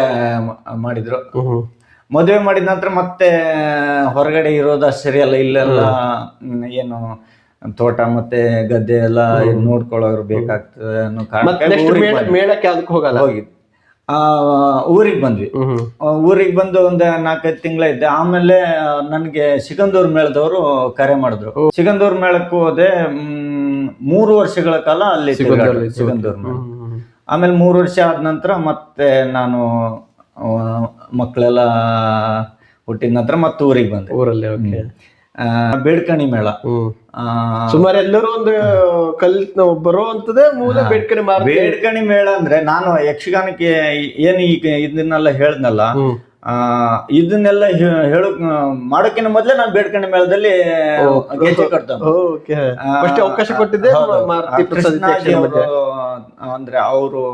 ಮಾಡಿದ್ರು. ಮದುವೆ ಮಾಡಿದ ನಂತರ ಮತ್ತೆ ಹೊರಗಡೆ ಇರೋದ ಸರಿಯಲ್ಲ ಇಲ್ಲೆಲ್ಲ ಏನು ತೋಟ ಮತ್ತೆ ಗದ್ದೆ ಎಲ್ಲ ನೋಡ್ಕೊಳ್ಳೋರು ಬೇಕಾಗ್ತದೆ ಅನ್ನೋ ಕಾರಣ. ಮೇಳಕ್ಕೆ ಅದಕ್ಕೆ ಹೋಗಲ್ಲ? ಹೋಗಿ ಆ ಊರಿಗೆ ಬಂದ್ವಿ. ಊರಿಗೆ ಬಂದು ಒಂದು ನಾಲ್ಕೈದು ತಿಂಗಳ ಇದ್ದೆ ಆಮೇಲೆ ನನಗೆ ಸಿಗಂದೂರ್ ಮೇಳದವರು ಕರೆ ಮಾಡಿದ್ರು. ಸಿಗಂದೂರ್ ಮೇಳಕ್ಕೆ ಹೋದೆ ಮೂರು ವರ್ಷಗಳ ಕಾಲ ಅಲ್ಲಿ ಸಿಗಂದೂರು. ಮೇಳ. ಆಮೇಲೆ ಮೂರು ವರ್ಷ ಆದ ನಂತರ ಮತ್ತೆ ನಾನು ಮಕ್ಕಳೆಲ್ಲ ಹುಟ್ಟಿದ ನಂತರ ಮತ್ತೆ ಊರಿಗೆ ಬಂದೆ. ಊರಲ್ಲಿ ಓಕೆ ಆ, ಬೇಡ್ಕಣಿ ಮೇಳ. ಆ, ಸುಮಾರು ಎಲ್ಲರೂ ಒಂದು ಕಲ್ ಬರೋ ಅಂತದೇ ಮೂಲ ಬೇಡ್ಕಣಿ ಬೇಡ್ಕಣಿ ಮೇಳ ಅಂದ್ರೆ ನಾನು ಯಕ್ಷಗಾನಕ್ಕೆ ಏನು ಈಗ ಇದನ್ನೆಲ್ಲ ಹೇಳ್ದಲ್ಲ ಹ್ಮ್. ಆ, ಇದನ್ನೆಲ್ಲ ಹೇಳ ಮಾಡೋಕಿನ ಮೊದ್ಲೇ ಮೊದಲೇ ನಾನು ಬೇಡ್ಕಣಿ ಮೇಳದಲ್ಲಿ ಗೆಜ್ಜೆ ಕಟ್ತಾನೆ ಓಕೆ. ಫಸ್ಟ್ ಅವಕಾಶ ಕೊಟ್ಟಿದ್ದೆ ಹೌದು. ಮಾರುತಿ ಆ, ಪ್ರಸಾದ್ ಕೃಷ್ಣಾಜಿ ಯಕ್ಷಗಾನ ಅವರು ಅಂದ್ರೆ ಅವರು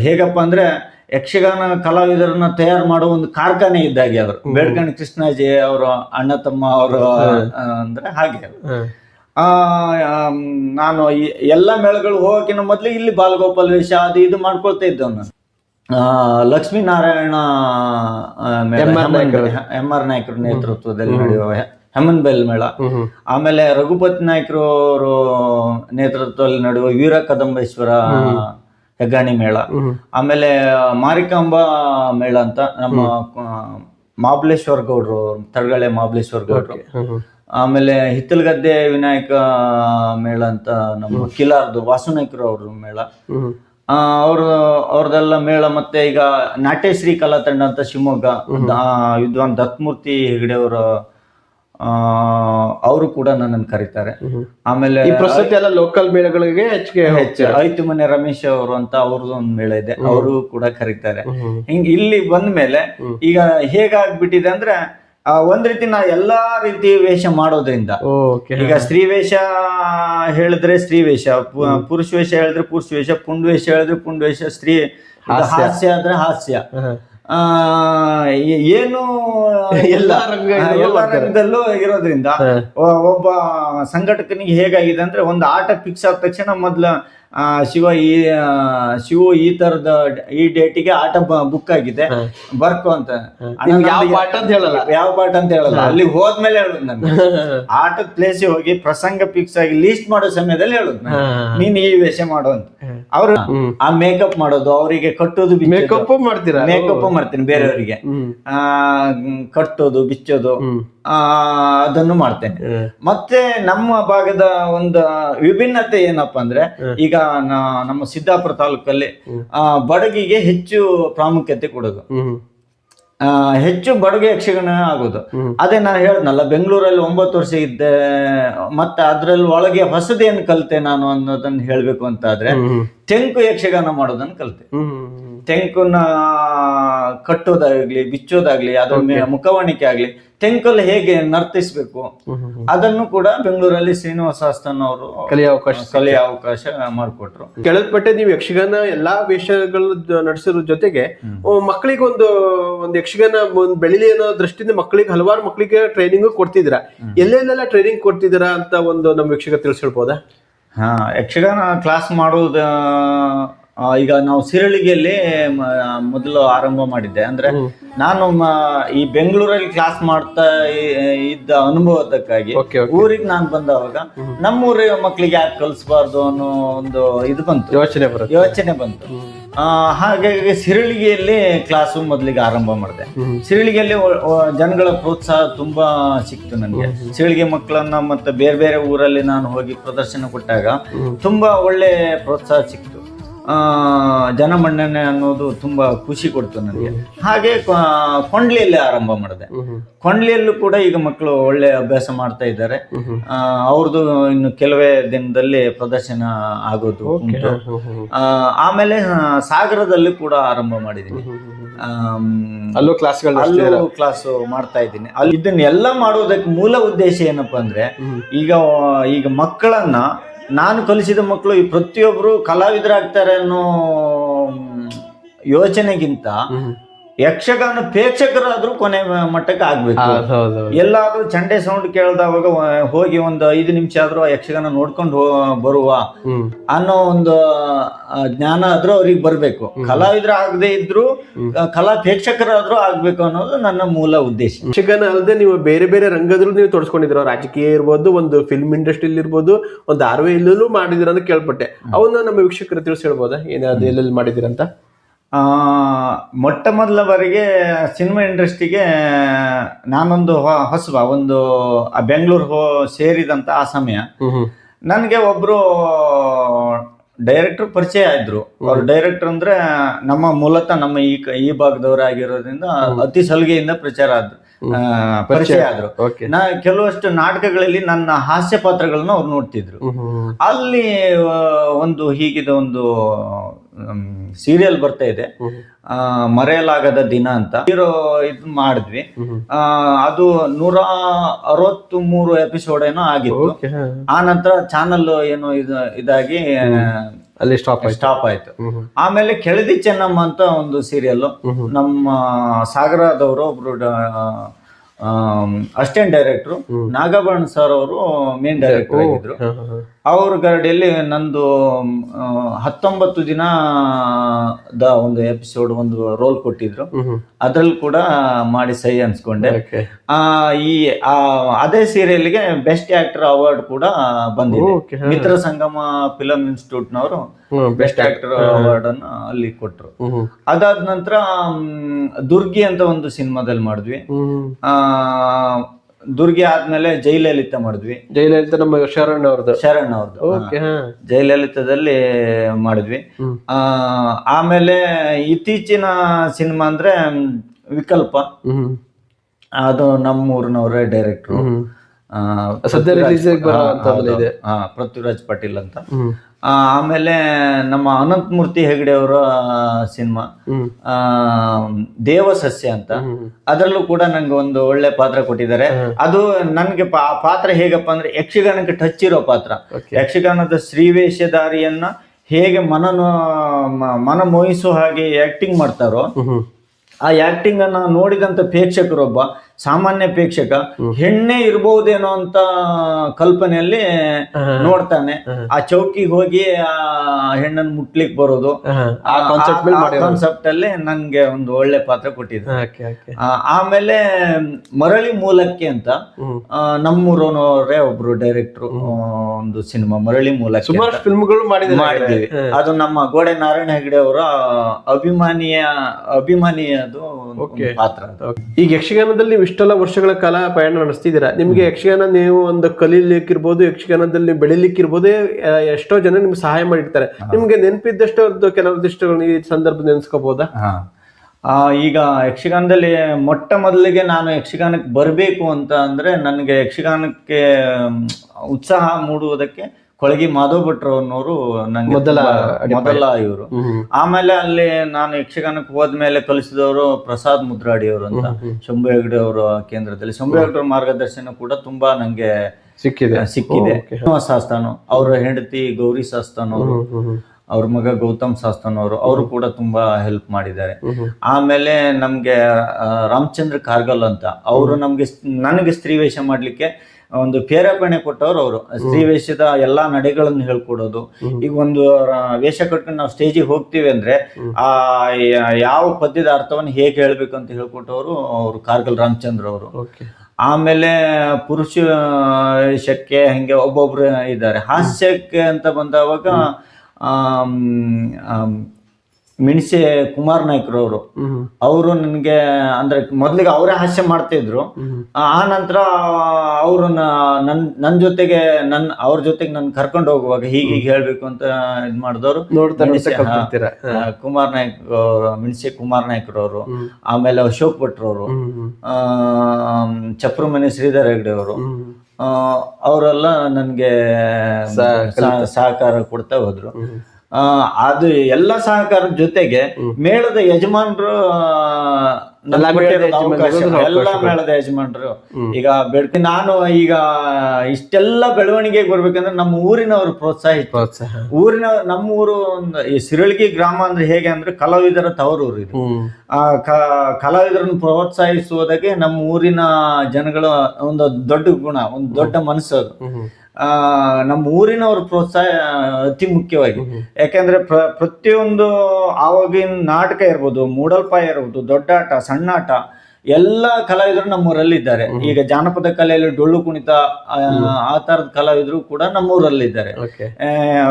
ಹೇಗಪ್ಪ ಅಂದ್ರೆ ಯಕ್ಷಗಾನ ಕಲಾವಿದರನ್ನ ತಯಾರು ಮಾಡೋ ಒಂದು ಕಾರ್ಖಾನೆ ಇದ್ದಾಗೆ ಅವರು ಬೇಡ್ಕಣ್ ಕೃಷ್ಣಾಜಿ ಅವರು ಅಣ್ಣ ತಮ್ಮ ಅವರು ಅಂದ್ರೆ ಹಾಗೆ ಆ ನಾನು ಎಲ್ಲ ಮೇಳಗಳು ಹೋಗಕ್ಕಿಂತ ಮೊದಲು ಇಲ್ಲಿ ಬಾಲಗೋಪಾಲ್ ವೇಷ ಅದು ಇದು ಮಾಡ್ಕೊಳ್ತಾ ನಾನು ಆ, ಲಕ್ಷ್ಮೀನಾರಾಯಣ ಎಂ ಆರ್ ನಾಯ್ಕರು. ನೇತೃತ್ವದಲ್ಲಿ ನಡೆಯುವ ಹೆಮನ್ ಬೆಲ್ ಮೇಳ. ಆಮೇಲೆ ರಘುಪತಿ ನಾಯ್ಕರು ಅವರು ನೇತೃತ್ವದಲ್ಲಿ ನಡೆಯುವ ವೀರ ಕದಂಬೇಶ್ವರ ಹೆಗ್ಗಾಣಿ ಮೇಳ. ಆಮೇಲೆ ಮಾರಿಕಾಂಬ ಮೇಳ ಅಂತ ನಮ್ಮ ಮಾಬಲೇಶ್ವರ್ ಗೌಡ್ರು ತಡಗಳೆ ಮಾಬಲೇಶ್ವರ್ ಗೌಡ್ರು. ಆಮೇಲೆ ಹಿತ್ತಲಗದ್ದೆ ವಿನಾಯಕ ಮೇಳ ಅಂತ ನಮ್ಮ ಕಿಲಾರ್ದು ವಾಸುನಾಯ್ಕರು ಅವ್ರ ಮೇಳ. ಅವ್ರ ಅವ್ರದೆಲ್ಲ ಮೇಳ ಮತ್ತೆ ಈಗ ನಾಟ್ಯಶ್ರೀ ಕಲಾ ತಂಡ ಅಂತ ಶಿವಮೊಗ್ಗ ವಿದ್ವಾನ್ ದತ್ಮೂರ್ತಿ ಹೆಗಡೆ ಅವರ ಅವರು ಕೂಡ ನನ್ನನ್ನು ಕರೀತಾರೆ. ಆಮೇಲೆ ಈ ಪ್ರಸ್ತುತ ಎಲ್ಲ ಲೋಕಲ್ ಮೇಳಗಳಿಗೆ ಹೆಚ್ಚಿಗೆ ಹೆಚ್ಚು ಐತು ಮನೆ ರಮೇಶ್ ಅವರು ಅಂತ ಅವ್ರದ್ದು ಒಂದು ಮೇಳ ಇದೆ. ಅವರು ಕೂಡ ಕರೀತಾರೆ. ಹಿಂಗ್ ಇಲ್ಲಿ ಬಂದ ಮೇಲೆ ಈಗ ಹೇಗಾಗ್ಬಿಟ್ಟಿದೆ ಅಂದ್ರೆ ಒಂದ್ ರೀತಿ ನಾ ಎಲ್ಲಾ ರೀತಿ ವೇಷ ಮಾಡೋದ್ರಿಂದ. ಈಗ ಸ್ತ್ರೀ ವೇಷ ಹೇಳಿದ್ರೆ ಸ್ತ್ರೀ ವೇಷ ಪುರುಷ ವೇಷ ಹೇಳಿದ್ರೆ ಪುರುಷ ವೇಷ ಪುಂಡ್ ವೇಷ ಹೇಳಿದ್ರೆ ಪುಂಡ್ ವೇಷ ಸ್ತ್ರೀ ಹಾಸ್ಯ. ಅಂದ್ರೆ ಆದ್ರೆ ಹಾಸ್ಯ. ಏನು ಎಲ್ಲ. ಎಲ್ಲ. ರಂಗದಲ್ಲೂ ಇರೋದ್ರಿಂದ ಒಬ್ಬ ಸಂಘಟಕನಿಗೆ ಹೇಗಾಗಿದೆ ಅಂದ್ರೆ ಒಂದು ಆಟ ಫಿಕ್ಸ್ ಆದ ತಕ್ಷಣ ಮೊದ್ಲ ಶಿವ ಈ ಶಿವ ಈ ತರದ ಈ ಡೇಟಿಗೆ ಆಟ ಬುಕ್ ಆಗಿದೆ. ಬರ್ಕು ಅಂತ. ಯಾವ ಪಾಠ ಅಂತ ಹೇಳಲ್ಲ. ಯಾವ ಪಾಠ ಅಂತ ಹೇಳಲ್ಲ. ಅಲ್ಲಿ ಹೋದ್ಮೇಲೆ ಹೇಳುದು ನಾನು. ಆಟದ ಪ್ಲೇಸ್ ಹೋಗಿ ಪ್ರಸಂಗ ಫಿಕ್ಸ್ ಆಗಿ ಲೀಸ್ಟ್ ಮಾಡೋ ಸಮಯದಲ್ಲಿ ಹೇಳುದು ನಾನು. ನೀನ್ ಈ ವೇಷ ಮಾಡು ಅಂತ. ಅವ್ರು. ಆ ಮೇಕಪ್ ಮಾಡೋದು ಅವರಿಗೆ ಕಟ್ಟೋದು ಮೇಕಪ್ ಮಾಡ್ತೀರಾ? ಮೇಕಪ್ ಮಾಡ್ತೀನಿ ಬೇರೆಯವರಿಗೆ. ಆ ಕಟ್ಟೋದು ಬಿಚ್ಚೋದು ಆ ಅದನ್ನು ಮಾಡ್ತೇನೆ. ಮತ್ತೆ ನಮ್ಮ ಭಾಗದ ಒಂದು ವಿಭಿನ್ನತೆ ಏನಪ್ಪಾ ಅಂದ್ರೆ ಈಗ ನಮ್ಮ ಸಿದ್ದಾಪುರ ತಾಲೂಕಲ್ಲಿ ಆ, ಬಡಗಿಗೆ ಹೆಚ್ಚು ಪ್ರಾಮುಖ್ಯತೆ ಕೊಡೋದು. ಆ, ಹೆಚ್ಚು ಬಡಗೆ ಯಕ್ಷಗಾನ ಆಗೋದು. ಅದೇ ನಾನು ಹೇಳ್ದನಲ್ಲ ಬೆಂಗಳೂರಲ್ಲಿ ಒಂಬತ್ತು ವರ್ಷ ಇದ್ದೆ ಮತ್ತೆ ಅದ್ರಲ್ಲಿ ಒಳಗೆ ಹೊಸದೇನು ಕಲಿತೆ ನಾನು ಅನ್ನೋದನ್ನ ಹೇಳ್ಬೇಕು ಅಂತ ಆದ್ರೆ. ತೆಂಕು ಯಕ್ಷಗಾನ ಮಾಡೋದನ್ನ ಕಲಿತೆ. ತೆಂಕನ್ನ ತೆಂಕುನ ಕಟ್ಟೋದಾಗ್ಲಿ ಬಿಚ್ಚೋದಾಗ್ಲಿ ಅದ್ರ ಮುಖವಾಣಿಕೆ ಆಗ್ಲಿ ತೆಂಕಲ್ಲಿ ಹೇಗೆ ನರ್ತಿಸ್ಬೇಕು ಅದನ್ನು ಕೂಡ ಬೆಂಗಳೂರಲ್ಲಿ ಶ್ರೀನಿವಾಸ ಹಾಸ್ತನ್ ಅವರು ಕಲಿಯ ಅವಕಾಶ. ಕಲಿಯ ಅವಕಾಶ ಮಾಡಿಕೊಟ್ರು. ಕೆಳಪಟ್ಟೆ ನೀವು ಯಕ್ಷಗಾನ ಎಲ್ಲಾ ವೇಷಗಳು ನಡೆಸಿರೋ ಜೊತೆಗೆ ಮಕ್ಕಳಿಗೆ ಒಂದು ಒಂದು ಯಕ್ಷಗಾನ ಒಂದು ಬೆಳಿಲಿ ಅನ್ನೋ ದೃಷ್ಟಿಯಿಂದ ಮಕ್ಕಳಿಗೆ ಹಲವಾರು ಮಕ್ಕಳಿಗೆ ಟ್ರೈನಿಂಗ್ ಕೊಡ್ತಿದ್ದೀರಾ? ಎಲ್ಲೆಲ್ಲೆಲ್ಲ ಟ್ರೈನಿಂಗ್ ಕೊಡ್ತಿದ್ದೀರಾ ಅಂತ ಒಂದು ನಮ್ಮ ಯಕ್ಷಗ ತಿಳಿಸ್ಕೊಳ್ಬೋದಾ? ಹಾ ಯಕ್ಷಗಾನ ಕ್ಲಾಸ್ ಮಾಡುವುದ ಆ, ಈಗ ನಾವು ಸಿರಳಿಗೆಯಲ್ಲಿ ಮೊದಲು ಆರಂಭ ಮಾಡಿದ್ದೆ. ಅಂದ್ರೆ ನಾನು ಈ ಬೆಂಗಳೂರಲ್ಲಿ ಕ್ಲಾಸ್ ಮಾಡ್ತಾ ಇದ್ದ ಅನುಭವದಕ್ಕಾಗಿ ಓಕೆ ಊರಿಗೆ ನಾನು ಬಂದವಾಗ ನಮ್ಮೂರ ಮಕ್ಕಳಿಗೆ ಯಾಕೆ ಕಲಿಸಬಾರ್ದು ಅನ್ನೋ ಒಂದು ಇದು ಬಂತು. ಯೋಚನೆ ಬರುತ್ತೆ. ಯೋಚನೆ ಬಂತು. ಆ, ಹಾಗಾಗಿ ಸಿರಳಿಗೆಯಲ್ಲಿ ಕ್ಲಾಸು ಮೊದಲಿಗೆ ಆರಂಭ ಮಾಡಿದೆ. ಸಿರಳಿಗೆಯಲ್ಲಿ ಜನಗಳ ಪ್ರೋತ್ಸಾಹ ತುಂಬಾ ಸಿಕ್ತು ನನಗೆ. ಸಿರಳಿಗೆ ಮಕ್ಕಳನ್ನ ಮತ್ತೆ ಬೇರೆ ಬೇರೆ ಊರಲ್ಲಿ ನಾನು ಹೋಗಿ ಪ್ರದರ್ಶನ ಕೊಟ್ಟಾಗ ತುಂಬಾ ಒಳ್ಳೆ ಪ್ರೋತ್ಸಾಹ ಸಿಕ್ತು. ಜನಮನ್ನಣೆ ಅನ್ನೋದು ತುಂಬಾ ಖುಷಿ ಕೊಡ್ತು ನನಗೆ. ಹಾಗೆ ಕೊಂಡ್ಲಿಯಲ್ಲಿ ಆರಂಭ ಮಾಡಿದೆ. ಕೊಂಡ್ಲಿಯಲ್ಲೂ ಕೂಡ ಈಗ ಮಕ್ಕಳು ಒಳ್ಳೆ ಅಭ್ಯಾಸ ಮಾಡ್ತಾ ಇದ್ದಾರೆ. ಅವ್ರದ್ದು ಇನ್ನು ಕೆಲವೇ ದಿನದಲ್ಲಿ ಪ್ರದರ್ಶನ ಆಗೋದು ಆಮೇಲೆ ಸಾಗರದಲ್ಲೂ ಕೂಡ ಆರಂಭ ಮಾಡಿದ್ದೀನಿ. ಅಲ್ಲೂ ಕ್ಲಾಸ್ ಅಲ್ಲೂ ಕ್ಲಾಸ್ ಮಾಡ್ತಾ ಇದ್ದೀನಿ. ಅಲ್ಲಿ ಇದನ್ನೆಲ್ಲ ಮಾಡೋದಕ್ಕೆ ಮೂಲ ಉದ್ದೇಶ ಏನಪ್ಪಾ ಅಂದ್ರೆ ಈಗ ಈಗ ಮಕ್ಕಳನ್ನ ನಾನು ಕಲಿಸಿದ ಮಕ್ಕಳು ಈ ಪ್ರತಿಯೊಬ್ರು ಕಲಾವಿದರಾಗ್ತಾರೆ ಅನ್ನೋ ಯೋಚನೆಗಿಂತ ಯಕ್ಷಗಾನ ಪ್ರೇಕ್ಷಕರಾದ್ರೂ ಕೊನೆ ಮಟ್ಟಕ್ಕೆ ಆಗ್ಬೇಕು. ಎಲ್ಲಾದ್ರೂ ಚಂಡೆ ಸೌಂಡ್ ಕೇಳ್ದವಾಗ ಹೋಗಿ ಒಂದು ಐದು ನಿಮಿಷ ಆದ್ರೂ ಆ ಯಕ್ಷಗಾನ ನೋಡ್ಕೊಂಡು ಬರುವ ಅನ್ನೋ ಒಂದು ಜ್ಞಾನ ಆದ್ರೂ ಅವ್ರಿಗೆ ಬರ್ಬೇಕು. ಕಲಾವಿದ್ರ ಆಗದೆ ಇದ್ರು ಕಲಾ ಪ್ರೇಕ್ಷಕರಾದ್ರೂ ಆಗ್ಬೇಕು ಅನ್ನೋದು ನನ್ನ ಮೂಲ ಉದ್ದೇಶ. ಯಕ್ಷಗಾನ ಅಲ್ಲದೆ ನೀವು ಬೇರೆ ಬೇರೆ ರಂಗದಲ್ಲೂ ನೀವು ತೊಡಸ್ಕೊಂಡಿದ್ರು ರಾಜಕೀಯ ಇರ್ಬೋದು ಒಂದು ಫಿಲ್ಮ್ ಇಂಡಸ್ಟ್ರಿಯಲ್ಲಿ ಇರ್ಬೋದು ಒಂದು ಆರ್ವೆ ಇಲ್ಲೂ ಮಾಡಿದಿರ ಅಂತ ಕೇಳ್ಪಟ್ಟೆ. ಅವನ್ನ ನಮ್ಮ ವೀಕ್ಷಕರು ತಿಳಿಸಿ ಹೇಳ್ಬೋದಾ? ಏನಾದ್ರು ಎಲ್ಲೆಲ್ಲಿ ಮಾಡಿದಿರಂತ ಮೊಟ್ಟ ಮೊದಲ ಬಾರಿಗೆ ಸಿನಿಮಾ ಇಂಡಸ್ಟ್ರಿಗೆ ನಾನೊಂದು ಹೊಸಬ ಒಂದು ಆ ಬೆಂಗಳೂರು ಹೋ ಸೇರಿದಂತ ಆ ಸಮಯ. ನನಗೆ ಒಬ್ರು ಡೈರೆಕ್ಟರ್ ಪರಿಚಯ ಆದ್ರು ಅವ್ರು ಡೈರೆಕ್ಟರ್ ಅಂದ್ರೆ ನಮ್ಮ ಮೂಲತಃ ನಮ್ಮ ಈ ಈ ಭಾಗದವ್ರ ಆಗಿರೋದ್ರಿಂದ ಅತಿ ಸಲಿಗೆಯಿಂದ ಪ್ರಚಾರ ಆದ್ರು ಪರಿಚಯ ಆದ್ರು. ನಾ ಕೆಲವಷ್ಟು ನಾಟಕಗಳಲ್ಲಿ ನನ್ನ ಹಾಸ್ಯ ಪಾತ್ರಗಳನ್ನ ಅವ್ರು ನೋಡ್ತಿದ್ರು. ಅಲ್ಲಿ ಒಂದು ಹೀಗಿದ ಒಂದು ಸೀರಿಯಲ್ ಬರ್ತಾ ಇದೆ. ಮರೆಯಲಾಗದ ದಿನ ಅಂತ. ಹೀರೋ ಇದು ಮಾಡಿದ್ವಿ. ಅದು ನೂರ ಅರವತ್ತು ಮೂರು ಎಪಿಸೋಡ್ ಏನೋ ಆಗಿತ್ತು. ಆ ನಂತರ ಚಾನಲ್ ಏನೋ ಇದು ಇದಾಗಿ ಅಲ್ಲಿ ಸ್ಟಾಪ್ ಆಯ್ತು. ಸ್ಟಾಪ್ ಆಯ್ತು. ಆಮೇಲೆ ಕೆಳದಿ ಚೆನ್ನಮ್ಮ ಅಂತ ಒಂದು ಸೀರಿಯಲ್ ನಮ್ಮ ಸಾಗರದವರು ಒಬ್ರು ಅಸಿಸ್ಟೆಂಟ್ ಡೈರೆಕ್ಟ್ರು ನಾಗಭರಣ ಸರ್ ಅವರು ಮೇನ್ ಡೈರೆಕ್ಟರ್ ಆಗಿದ್ರು. ಅವ್ರ ಗರಡಿಯಲ್ಲಿ ನಂದು ಹತ್ತೊಂಬತ್ತು ದಿನ ದ ಒಂದು ಎಪಿಸೋಡ್ ಒಂದು ರೋಲ್ ಕೊಟ್ಟಿದ್ರು. ಅದ್ರಲ್ಲಿ ಕೂಡ ಮಾಡಿ ಸೈ ಅನ್ಸ್ಕೊಂಡೆ. ಆ ಈ ಅದೇ ಸೀರಿಯಲ್ಗೆ ಬೆಸ್ಟ್ ಆಕ್ಟರ್ ಅವಾರ್ಡ್ ಕೂಡ ಬಂದಿದೆ. ಮಿತ್ರ ಸಂಗಮ ಫಿಲಂ ಇನ್ಸ್ಟಿಟ್ಯೂಟ್ ನವರು ಬೆಸ್ಟ್ ಆಕ್ಟರ್ ಅವಾರ್ಡ್ ಅನ್ನ ಅಲ್ಲಿ ಕೊಟ್ರು. ಅದಾದ ನಂತರ ದುರ್ಗಿ ಅಂತ ಒಂದು ಸಿನಿಮಾದಲ್ಲಿ ಮಾಡಿದ್ವಿ. ಆ ದುರ್ಗಿ ಆದ್ಮೇಲೆ ಜೈಲಲಿತ ಮಾಡಿದ್ವಿ. ಜೈಲಲಿತ ನಮ್ಮ ಶರಣ್ ಅವ್ರದ್ದು ಶರಣ್ ಅವ್ರದ್ದು ಓಕೆ ಹಾ. ಜಯಲಲಿತದಲ್ಲಿ ಮಾಡಿದ್ವಿ. ಆ ಆಮೇಲೆ ಇತ್ತೀಚಿನ ಸಿನಿಮಾ ಅಂದ್ರೆ ಮ್, ವಿಕಲ್ಪ. ಹ್ಮ್. ಅದು ನಮ್ಮೂರಿನವರೇ ಡೈರೆಕ್ಟ್ರು. ಹ್ಮ್. ಆ, ಸದ್ಯ ಪೃಥ್ವಿರಾಜ್ ಪಾಟೀಲ್ ಅಂತ. ಹ್ಮ್. ಆಮೇಲೆ ನಮ್ಮ ಅನಂತಮೂರ್ತಿ ಹೆಗಡೆ ಅವರ ಸಿನಿಮಾ. ದೇವಸಸ್ಯ ಅಂತ. ಅದರಲ್ಲೂ ಕೂಡ ನಂಗೆ ಒಂದು ಒಳ್ಳೆ ಪಾತ್ರ ಕೊಟ್ಟಿದ್ದಾರೆ. ಅದು ನನಗೆ ಪಾ- ಪಾತ್ರ ಹೇಗಪ್ಪ ಅಂದ್ರೆ ಯಕ್ಷಗಾನಕ್ಕೆ ಟಚ್ ಇರೋ ಪಾತ್ರ. ಯಕ್ಷಗಾನದ ಶ್ರೀವೇಷಧಾರಿಯನ್ನ ಹೇಗೆ ಮನನ ಮನ ಮೋಹಿಸೋ ಹಾಗೆ ಆಕ್ಟಿಂಗ್ ಮಾಡ್ತಾರೋ ಆ ಆಕ್ಟಿಂಗ್ ಅನ್ನ ನೋಡಿದಂತ ಪ್ರೇಕ್ಷಕರೊಬ್ಬ ಸಾಮಾನ್ಯ ಪ್ರೇಕ್ಷಕ ಹೆಣ್ಣೆ ಇರ್ಬಹುದೇನೋ ಅಂತ ಕಲ್ಪನೆಯಲ್ಲಿ ನೋಡ್ತಾನೆ. ಆ ಚೌಕಿಗೆ ಹೋಗಿ ಆ ಹೆಣ್ಣನ್ ಮುಟ್ಲಿಕ್ಕೆ ಬರೋದು. ಆ ಕಾನ್ಸೆಪ್ಟ್ ಅಲ್ಲಿ ನಂಗೆ ಒಂದು ಒಳ್ಳೆ ಪಾತ್ರ ಕೊಟ್ಟಿದ್ರು ಆಮೇಲೆ ಮರಳಿ ಮೂಲಕ್ಕೆ ಅಂತ ನಮ್ಮೂರವರೇ ಒಬ್ರು ಡೈರೆಕ್ಟ್ರು ಒಂದು ಸಿನಿಮಾ ಮರಳಿ ಮೂಲಕ ಸುಮಾರು ಫಿಲ್ಮ್ಗಳು ಮಾಡಿದ್ದೀವಿ. ಅದು ನಮ್ಮ ಗೋಡೆ ನಾರಾಯಣ ಹೆಗಡೆ ಅವರ ಅಭಿಮಾನಿಯ ಅಭಿಮಾನಿಯದು ಪಾತ್ರ. ಈಗ ಯಕ್ಷಗಾನದಲ್ಲಿ ಇಷ್ಟೆಲ್ಲ ವರ್ಷಗಳ ಕಾಲ ಪಯಣ ನಡೆಸ್ತಿದ್ದೀರಾ? ನಿಮಗೆ ಯಕ್ಷಗಾನ ನೀವು ಒಂದು ಕಲೀಲಿಕ್ಕಿರ್ಬೋದು ಯಕ್ಷಗಾನದಲ್ಲಿ ಬೆಳಿಲಿಕ್ಕಿರ್ಬೋದು ಆ, ಎಷ್ಟೋ ಜನ ನಿಮ್ಗೆ ಸಹಾಯ ಮಾಡಿರ್ತಾರೆ. ನಿಮ್ಗೆ ನೆನಪಿದ್ದಷ್ಟು ಕೆಲವೊಂದಿಷ್ಟು ಈ ಸಂದರ್ಭ ಆ, ಈಗ ಯಕ್ಷಗಾನದಲ್ಲಿ ಮೊಟ್ಟ ಮೊದಲಿಗೆ ನಾನು ಯಕ್ಷಗಾನಕ್ಕೆ ಬರಬೇಕು ಅಂತ ಅಂದ್ರೆ ನನಗೆ ಯಕ್ಷಗಾನಕ್ಕೆ ಉತ್ಸಾಹ ಮೂಡುವುದಕ್ಕೆ ಕೊಳಗಿ ಮಾಧವ್ ಭಟ್ರು ಅನ್ನೋರು ನಂಗೆ ಮೊದಲ ಮೊದಲ ಇವರು. ಆಮೇಲೆ ಅಲ್ಲಿ ನಾನು ಯಕ್ಷಗಾನಕ್ಕೆ ಹೋದ್ಮೇಲೆ ಕಲಿಸಿದವರು ಪ್ರಸಾದ್ ಮುದ್ರಾಡಿ ಅವರು ಅಂತ ಶಂಭು ಹೆಗಡೆ ಅವರ ಕೇಂದ್ರದಲ್ಲಿ. ಶಂಭು ಹೆಗಡೆ ಅವ್ರ ಮಾರ್ಗದರ್ಶನ ಕೂಡ ತುಂಬಾ ನಂಗೆ ಸಿಕ್ಕಿದೆ. ಸಿಕ್ಕಿದೆ. ಶಾಸ್ತಾನು ಅವರ ಹೆಂಡತಿ ಗೌರಿ ಶಾಸ್ತಾನ್ ಅವರು ಅವ್ರ ಮಗ ಗೌತಮ್ ಶಾಸ್ತಾನ್ ಅವರು ಅವರು ಕೂಡ ತುಂಬಾ ಹೆಲ್ಪ್ ಮಾಡಿದ್ದಾರೆ. ಆಮೇಲೆ ನಮ್ಗೆ ರಾಮಚಂದ್ರ ಕಾರ್ಗಲ್ ಅಂತ. ಅವರು ನಮ್ಗೆ ನನಗೆ ಸ್ತ್ರೀ ವೇಷ ಮಾಡ್ಲಿಕ್ಕೆ ಒಂದು ಪ್ರೇರೇಪಣೆ ಕೊಟ್ಟವ್ರು ಅವರು. ಸ್ತ್ರೀ ವೇಷದ ಎಲ್ಲಾ ನಡೆಗಳನ್ನು ಹೇಳ್ಕೊಡೋದು. ಈಗ ಒಂದು ವೇಷ ಕಟ್ಕೊಂಡು ನಾವು ಸ್ಟೇಜಿಗೆ ಹೋಗ್ತೀವಿ ಅಂದ್ರೆ ಆ ಯಾವ ಪದ್ಯದ ಅರ್ಥವನ್ನು ಹೇಗೆ ಹೇಳ್ಬೇಕು ಅಂತ ಹೇಳ್ಕೊಟ್ಟವರು ಅವರು ಕಾರ್ಗಲ್ ರಾಮಚಂದ್ರ ಅವರು. ಆಮೇಲೆ ಪುರುಷ ಶಕ್ಕೆ ಹಂಗೆ ಒಬ್ಬೊಬ್ರು ಇದ್ದಾರೆ. ಹಾಸ್ಯಕ್ಕೆ ಅಂತ ಬಂದವಾಗ ಮಿಣಿಸೆ ಕುಮಾರ್ ನಾಯ್ಕರವರು ಅವರು. ನನಗೆ ಅಂದ್ರೆ ಮೊದಲಿಗೆ ಅವರೇ ಹಾಸ್ಯ ಮಾಡ್ತಿದ್ರು. ಆ ನಂತರ ಅವರು ನನ್ ನನ್ನ ಜೊತೆಗೆ ನನ್ ಅವ್ರ ಜೊತೆಗೆ ನನ್ ಕರ್ಕೊಂಡು ಹೋಗುವಾಗ ಹೀಗೆ ಹೀಗೆ ಹೇಳ್ಬೇಕು ಅಂತ ಇದ್ ಮಾಡಿದವರು. ಕುಮಾರ್ ನಾಯ್ಕ ಅವರು ಮಿಣಿಸೆ ಕುಮಾರ್ ನಾಯ್ಕರವರು ಆಮೇಲೆ ಅಶೋಕ್ ಭಟ್ರವರು ಚಪ್ರಮನೆ ಶ್ರೀಧರ್ ಹೆಗ್ಡೆ ಅವರು. ಅವರೆಲ್ಲ ನನಗೆ ಸಹಕಾರ ಕೊಡ್ತಾ ಹೋದ್ರು. ಅದು ಎಲ್ಲ ಸಹಕಾರದ ಜೊತೆಗೆ ಮೇಳದ ಯಜಮಾನರು ಎಲ್ಲ ಮೇಳದ ಯಜಮಾನರು ಈಗ ಬೆಳಗ್ಗೆ ನಾನು ಈಗ ಇಷ್ಟೆಲ್ಲ ಬೆಳವಣಿಗೆಗೆ ಬರ್ಬೇಕಂದ್ರೆ ನಮ್ಮ ಊರಿನವರು ಪ್ರೋತ್ಸಾಹ ಪ್ರೋತ್ಸಾಹ. ಊರಿನ ನಮ್ಮ ಊರು ಒಂದು ಈ ಸಿರಳ್ಗಿ ಗ್ರಾಮ ಅಂದ್ರೆ ಹೇಗೆ ಅಂದ್ರೆ ಕಲಾವಿದರ ತವರೂರು ಇದು. ಆ ಕಲಾವಿದರನ್ನು ಪ್ರೋತ್ಸಾಹಿಸುವುದಕ್ಕೆ ನಮ್ಮ ಊರಿನ ಜನಗಳ ಒಂದು ದೊಡ್ಡ ಗುಣ ಒಂದು ದೊಡ್ಡ ಮನಸ್ಸು ಅದು. ನಮ್ಮ ಊರಿನವ್ರ ಪ್ರೋತ್ಸಾಹ ಅತಿ ಮುಖ್ಯವಾಗಿ. ಯಾಕೆಂದ್ರೆ ಪ್ರ ಪ್ರತಿಯೊಂದು ಆವಾಗಿನ ನಾಟಕ ಇರ್ಬೋದು ಮೂಡಲ್ಪಾಯ ಇರ್ಬೋದು ದೊಡ್ಡಾಟ ಸಣ್ಣಾಟ ಎಲ್ಲ ಕಲಾವಿದರು ನಮ್ಮೂರಲ್ಲಿದ್ದಾರೆ. ಈಗ ಜಾನಪದ ಕಲೆಯಲ್ಲಿ ಡೊಳ್ಳು ಕುಣಿತ ಆ, ತರದ ಕಲಾವಿದರು ಕೂಡ ನಮ್ಮೂರಲ್ಲಿದ್ದಾರೆ.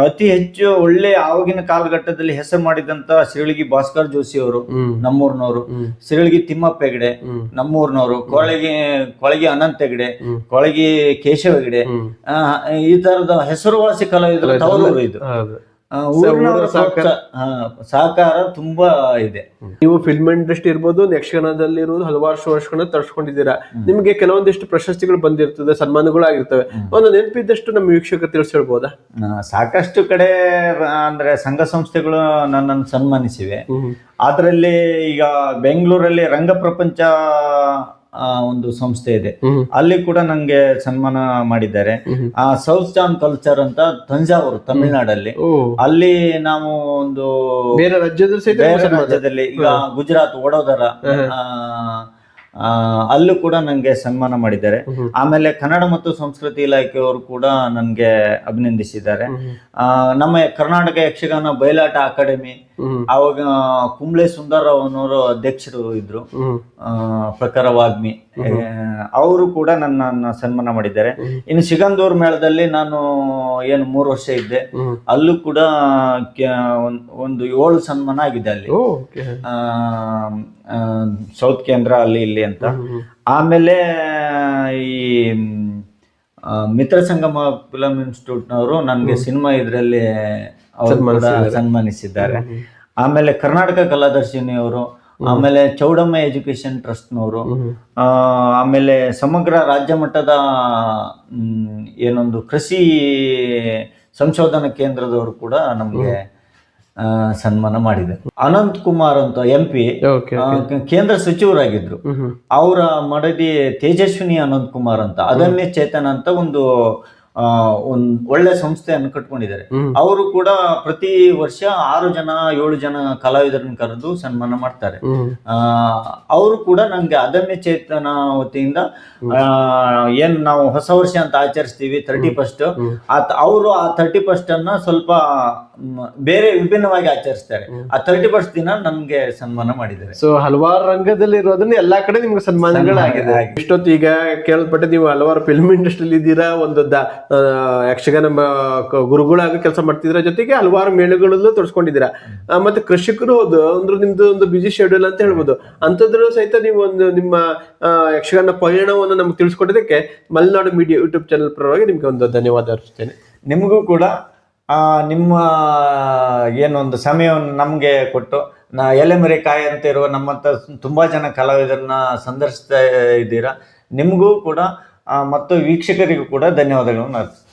ಅತಿ ಹೆಚ್ಚು ಒಳ್ಳೆ ಆವಾಗಿನ ಕಾಲಘಟ್ಟದಲ್ಲಿ ಹೆಸರು ಮಾಡಿದಂತ ಸಿರಳಗಿ ಭಾಸ್ಕರ್ ಜೋಶಿ ಅವರು ನಮ್ಮೂರ್ನವರು. ಸಿರಳಗಿ ತಿಮ್ಮಪ್ಪ ಹೆಗಡೆ. ನಮ್ಮೂರ್ನವರು ಕೊಳಗಿ ಕೊಳಗಿ ಅನಂತ ಹೆಗಡೆ. ಕೊಳಗಿ ಕೇಶವ ಹೆಗಡೆ. ಈ ತರದ ಹೆಸರುವಾಸಿ ಕಲಾವಿದರು ತವರೂರು ಇದು ಸಹಕಾರ. ಸಹಕಾರ ತುಂಬಾ ಇದೆ. ನೀವು ಫಿಲ್ಮ್ ಇಂಡಸ್ಟ್ರಿ ಇರ್ಬೋದು ನೆಕ್ಸ್ಟ್ ಕನ್ನಡದಲ್ಲಿ ಇರುವುದು ಹಲವಾರು ವರ್ಷಗಳನ್ನ ತರ್ಸ್ಕೊಂಡಿದ್ದೀರಾ. ನಿಮ್ಗೆ ಕೆಲವೊಂದಿಷ್ಟು ಪ್ರಶಸ್ತಿಗಳು ಬಂದಿರ್ತದೆ ಸನ್ಮಾನಗಳು ಆಗಿರ್ತವೆ. ಒಂದು ನೆನಪಿದ್ದಷ್ಟು ನಮ್ಮ ವೀಕ್ಷಕ ತಿಳಿಸ್ ಹೇಳ್ಬೋದಾ? ಸಾಕಷ್ಟು ಕಡೆ ಅಂದ್ರೆ ಸಂಘ ಸಂಸ್ಥೆಗಳು ನನ್ನನ್ನು ಸನ್ಮಾನಿಸಿವೆ. ಅದರಲ್ಲಿ ಈಗ ಬೆಂಗಳೂರಲ್ಲಿ ರಂಗ ಪ್ರಪಂಚ ಒಂದು ಸಂಸ್ಥೆ ಇದೆ. ಅಲ್ಲಿ ಕೂಡ ನಂಗೆ ಸನ್ಮಾನ ಮಾಡಿದ್ದಾರೆ. ಆ ಸೌತ್ ಜಾನ್ ಕಲ್ಚರ್ ಅಂತ ತಂಜಾವೂರು ತಮಿಳುನಾಡಲ್ಲಿ. ಅಲ್ಲಿ ನಾವು ಒಂದು ಬೇರೆ ರಾಜ್ಯದಲ್ಲಿ ಬೇರೆ ರಾಜ್ಯದಲ್ಲಿ ಈಗ ಗುಜರಾತ್ ಓಡೋದರ ಅಲ್ಲೂ ಕೂಡ ನನಗೆ ಸನ್ಮಾನ ಮಾಡಿದ್ದಾರೆ. ಆಮೇಲೆ ಕನ್ನಡ ಮತ್ತು ಸಂಸ್ಕೃತಿ ಇಲಾಖೆಯವರು ಕೂಡ ನನಗೆ ಅಭಿನಂದಿಸಿದ್ದಾರೆ. ಆ, ನಮ್ಮ ಕರ್ನಾಟಕ ಯಕ್ಷಗಾನ ಬಯಲಾಟ ಅಕಾಡೆಮಿ ಅವಾಗ ಕುಂಬ್ಳೆ ಸುಂದರರಾವ್ ಅನ್ನೋರು ಅಧ್ಯಕ್ಷರು ಇದ್ರು. ಪ್ರಖರ ಪ್ರಕಾರ ವಾಗ್ಮಿ. ಅವರು ಕೂಡ ನನ್ನ ಸನ್ಮಾನ ಮಾಡಿದ್ದಾರೆ. ಇನ್ನು ಸಿಗಂದೂರ್ ಮೇಳದಲ್ಲಿ ನಾನು ಏನು ಮೂರು ವರ್ಷ ಇದ್ದೆ. ಅಲ್ಲೂ ಕೂಡ ಒಂದು ಏಳು ಸನ್ಮಾನ ಆಗಿದೆ ಅಲ್ಲಿ. ಸೌತ್ ಕೇಂದ್ರ ಅಲ್ಲಿ ಇಲ್ಲಿ ಅಂತ. ಆಮೇಲೆ ಈ ಮಿತ್ರ ಸಂಗಮ ಫಿಲಂ ಇನ್ಸ್ಟಿಟ್ಯೂಟ್ನವರು ನನಗೆ ಸಿನಿಮಾ ಇದರಲ್ಲಿ ಸನ್ಮಾನಿಸಿದ್ದಾರೆ. ಆಮೇಲೆ ಕರ್ನಾಟಕ ಕಲಾದರ್ಶಿನಿ ಅವರು ಆಮೇಲೆ ಚೌಡಮ್ಮ ಎಜುಕೇಶನ್ ಟ್ರಸ್ಟ್ನವರು ಆ, ಆಮೇಲೆ ಸಮಗ್ರ ರಾಜ್ಯ ಮಟ್ಟದ ಏನೊಂದು ಕೃಷಿ ಸಂಶೋಧನಾ ಕೇಂದ್ರದವರು ಕೂಡ ನಮಗೆ ಸನ್ಮಾನ ಮಾಡಿದೆ. ಅನಂತ್ ಕುಮಾರ್ ಅಂತ ಎಂ ಪಿ ಕೇಂದ್ರ ಸಚಿವರಾಗಿದ್ರು. ಅವರ ಮಡದಿ ತೇಜಸ್ವಿನಿ ಅನಂತ್ ಕುಮಾರ್ ಅಂತ ಅದನ್ನೇ ಚೇತನ ಅಂತ ಒಂದು ಒಂದ್ ಒಳ್ಳೆ ಸಂಸ್ಥೆಯನ್ನು ಕಟ್ಕೊಂಡಿದ್ದಾರೆ. ಅವರು ಕೂಡ ಪ್ರತಿ ವರ್ಷ ಆರು ಜನ ಏಳು ಜನ ಕಲಾವಿದರನ್ನು ಕರೆದು ಸನ್ಮಾನ ಮಾಡ್ತಾರೆ. ಅವರು ಕೂಡ ನಂಗೆ ಅದನ್ನೇ ಚೇತನ ವತಿಯಿಂದ ಏನ್ ನಾವು ಹೊಸ ವರ್ಷ ಅಂತ ಆಚರಿಸ್ತೀವಿ ಥರ್ಟಿ ಫಸ್ಟ್. ಅವರು ಆ ತರ್ಟಿ ಫಸ್ಟ್ ಅನ್ನ ಸ್ವಲ್ಪ ಬೇರೆ ವಿಭಿನ್ನವಾಗಿ ಆಚರಿಸ್ತಾರೆ. ಆ ತರ್ಟಿ ಫಸ್ಟ್ ದಿನ ನಮ್ಗೆ ಸನ್ಮಾನ ಮಾಡಿದ್ದಾರೆ. ಸೊ ಹಲವಾರು ರಂಗದಲ್ಲಿ ಇರೋದನ್ನ ಎಲ್ಲಾ ಕಡೆ ನಿಮ್ಗೆ ಸನ್ಮಾನಗಳಾಗಿದೆ. ಇಷ್ಟೊತ್ತು ಈಗ ಕೇಳಲ್ಪಟ್ಟೆ ನೀವು ಹಲವಾರು ಫಿಲ್ಮ್ ಇಂಡಸ್ಟ್ರಿಯಲ್ಲಿ ಇದ್ದೀರಾ ಒಂದು ಯಕ್ಷಗಾನ ಗುರುಗಳಾಗಿ ಕೆಲಸ ಮಾಡ್ತಿದ್ರ ಜೊತೆಗೆ ಹಲವಾರು ಮೇಳಗಳಲ್ಲೂ ತೊಡಸ್ಕೊಂಡಿದ್ದೀರಾ. ಮತ್ತೆ ಕೃಷಿಕರು ಹೌದು, ಅಂದ್ರೆ ನಿಮ್ದು ಒಂದು ಬಿಜಿ ಶೆಡ್ಯೂಲ್ ಅಂತ ಹೇಳ್ಬೋದು. ಅಂಥದ್ರಲ್ಲೂ ಸಹಿತ ನೀವು ಒಂದು ನಿಮ್ಮ ಯಕ್ಷಗಾನ ಪಯಣವನ್ನು ನಮ್ಗೆ ತಿಳಿಸ್ಕೊಟ್ಟಿದ್ದಕ್ಕೆ ಮಲೆನಾಡು ಮೀಡಿಯಾ ಯೂಟ್ಯೂಬ್ ಚಾನಲ್ ಪರವಾಗಿ ನಿಮಗೆ ಒಂದು ಧನ್ಯವಾದ ಅರ್ಪಿಸ್ತೇನೆ. ನಿಮಗೂ ಕೂಡ ನಿಮ್ಮ, ಏನೊಂದು ಸಮಯವನ್ನು ನಮಗೆ ಕೊಟ್ಟು, ನಾ, ಎಲೆಮರೆ ಕಾಯಿ ಅಂತ ಇರುವ ನಮ್ಮಂಥ ತುಂಬ ಜನ ಕಲಾವಿದರನ್ನ ಸಂದರ್ಶಿಸ್ತಾ ಇದ್ದೀರಾ. ನಿಮಗೂ ಕೂಡ ಮತ್ತು ವೀಕ್ಷಕರಿಗೂ ಕೂಡ ಧನ್ಯವಾದಗಳನ್ನು ಅರ್ಪಿಸ್ತೇನೆ.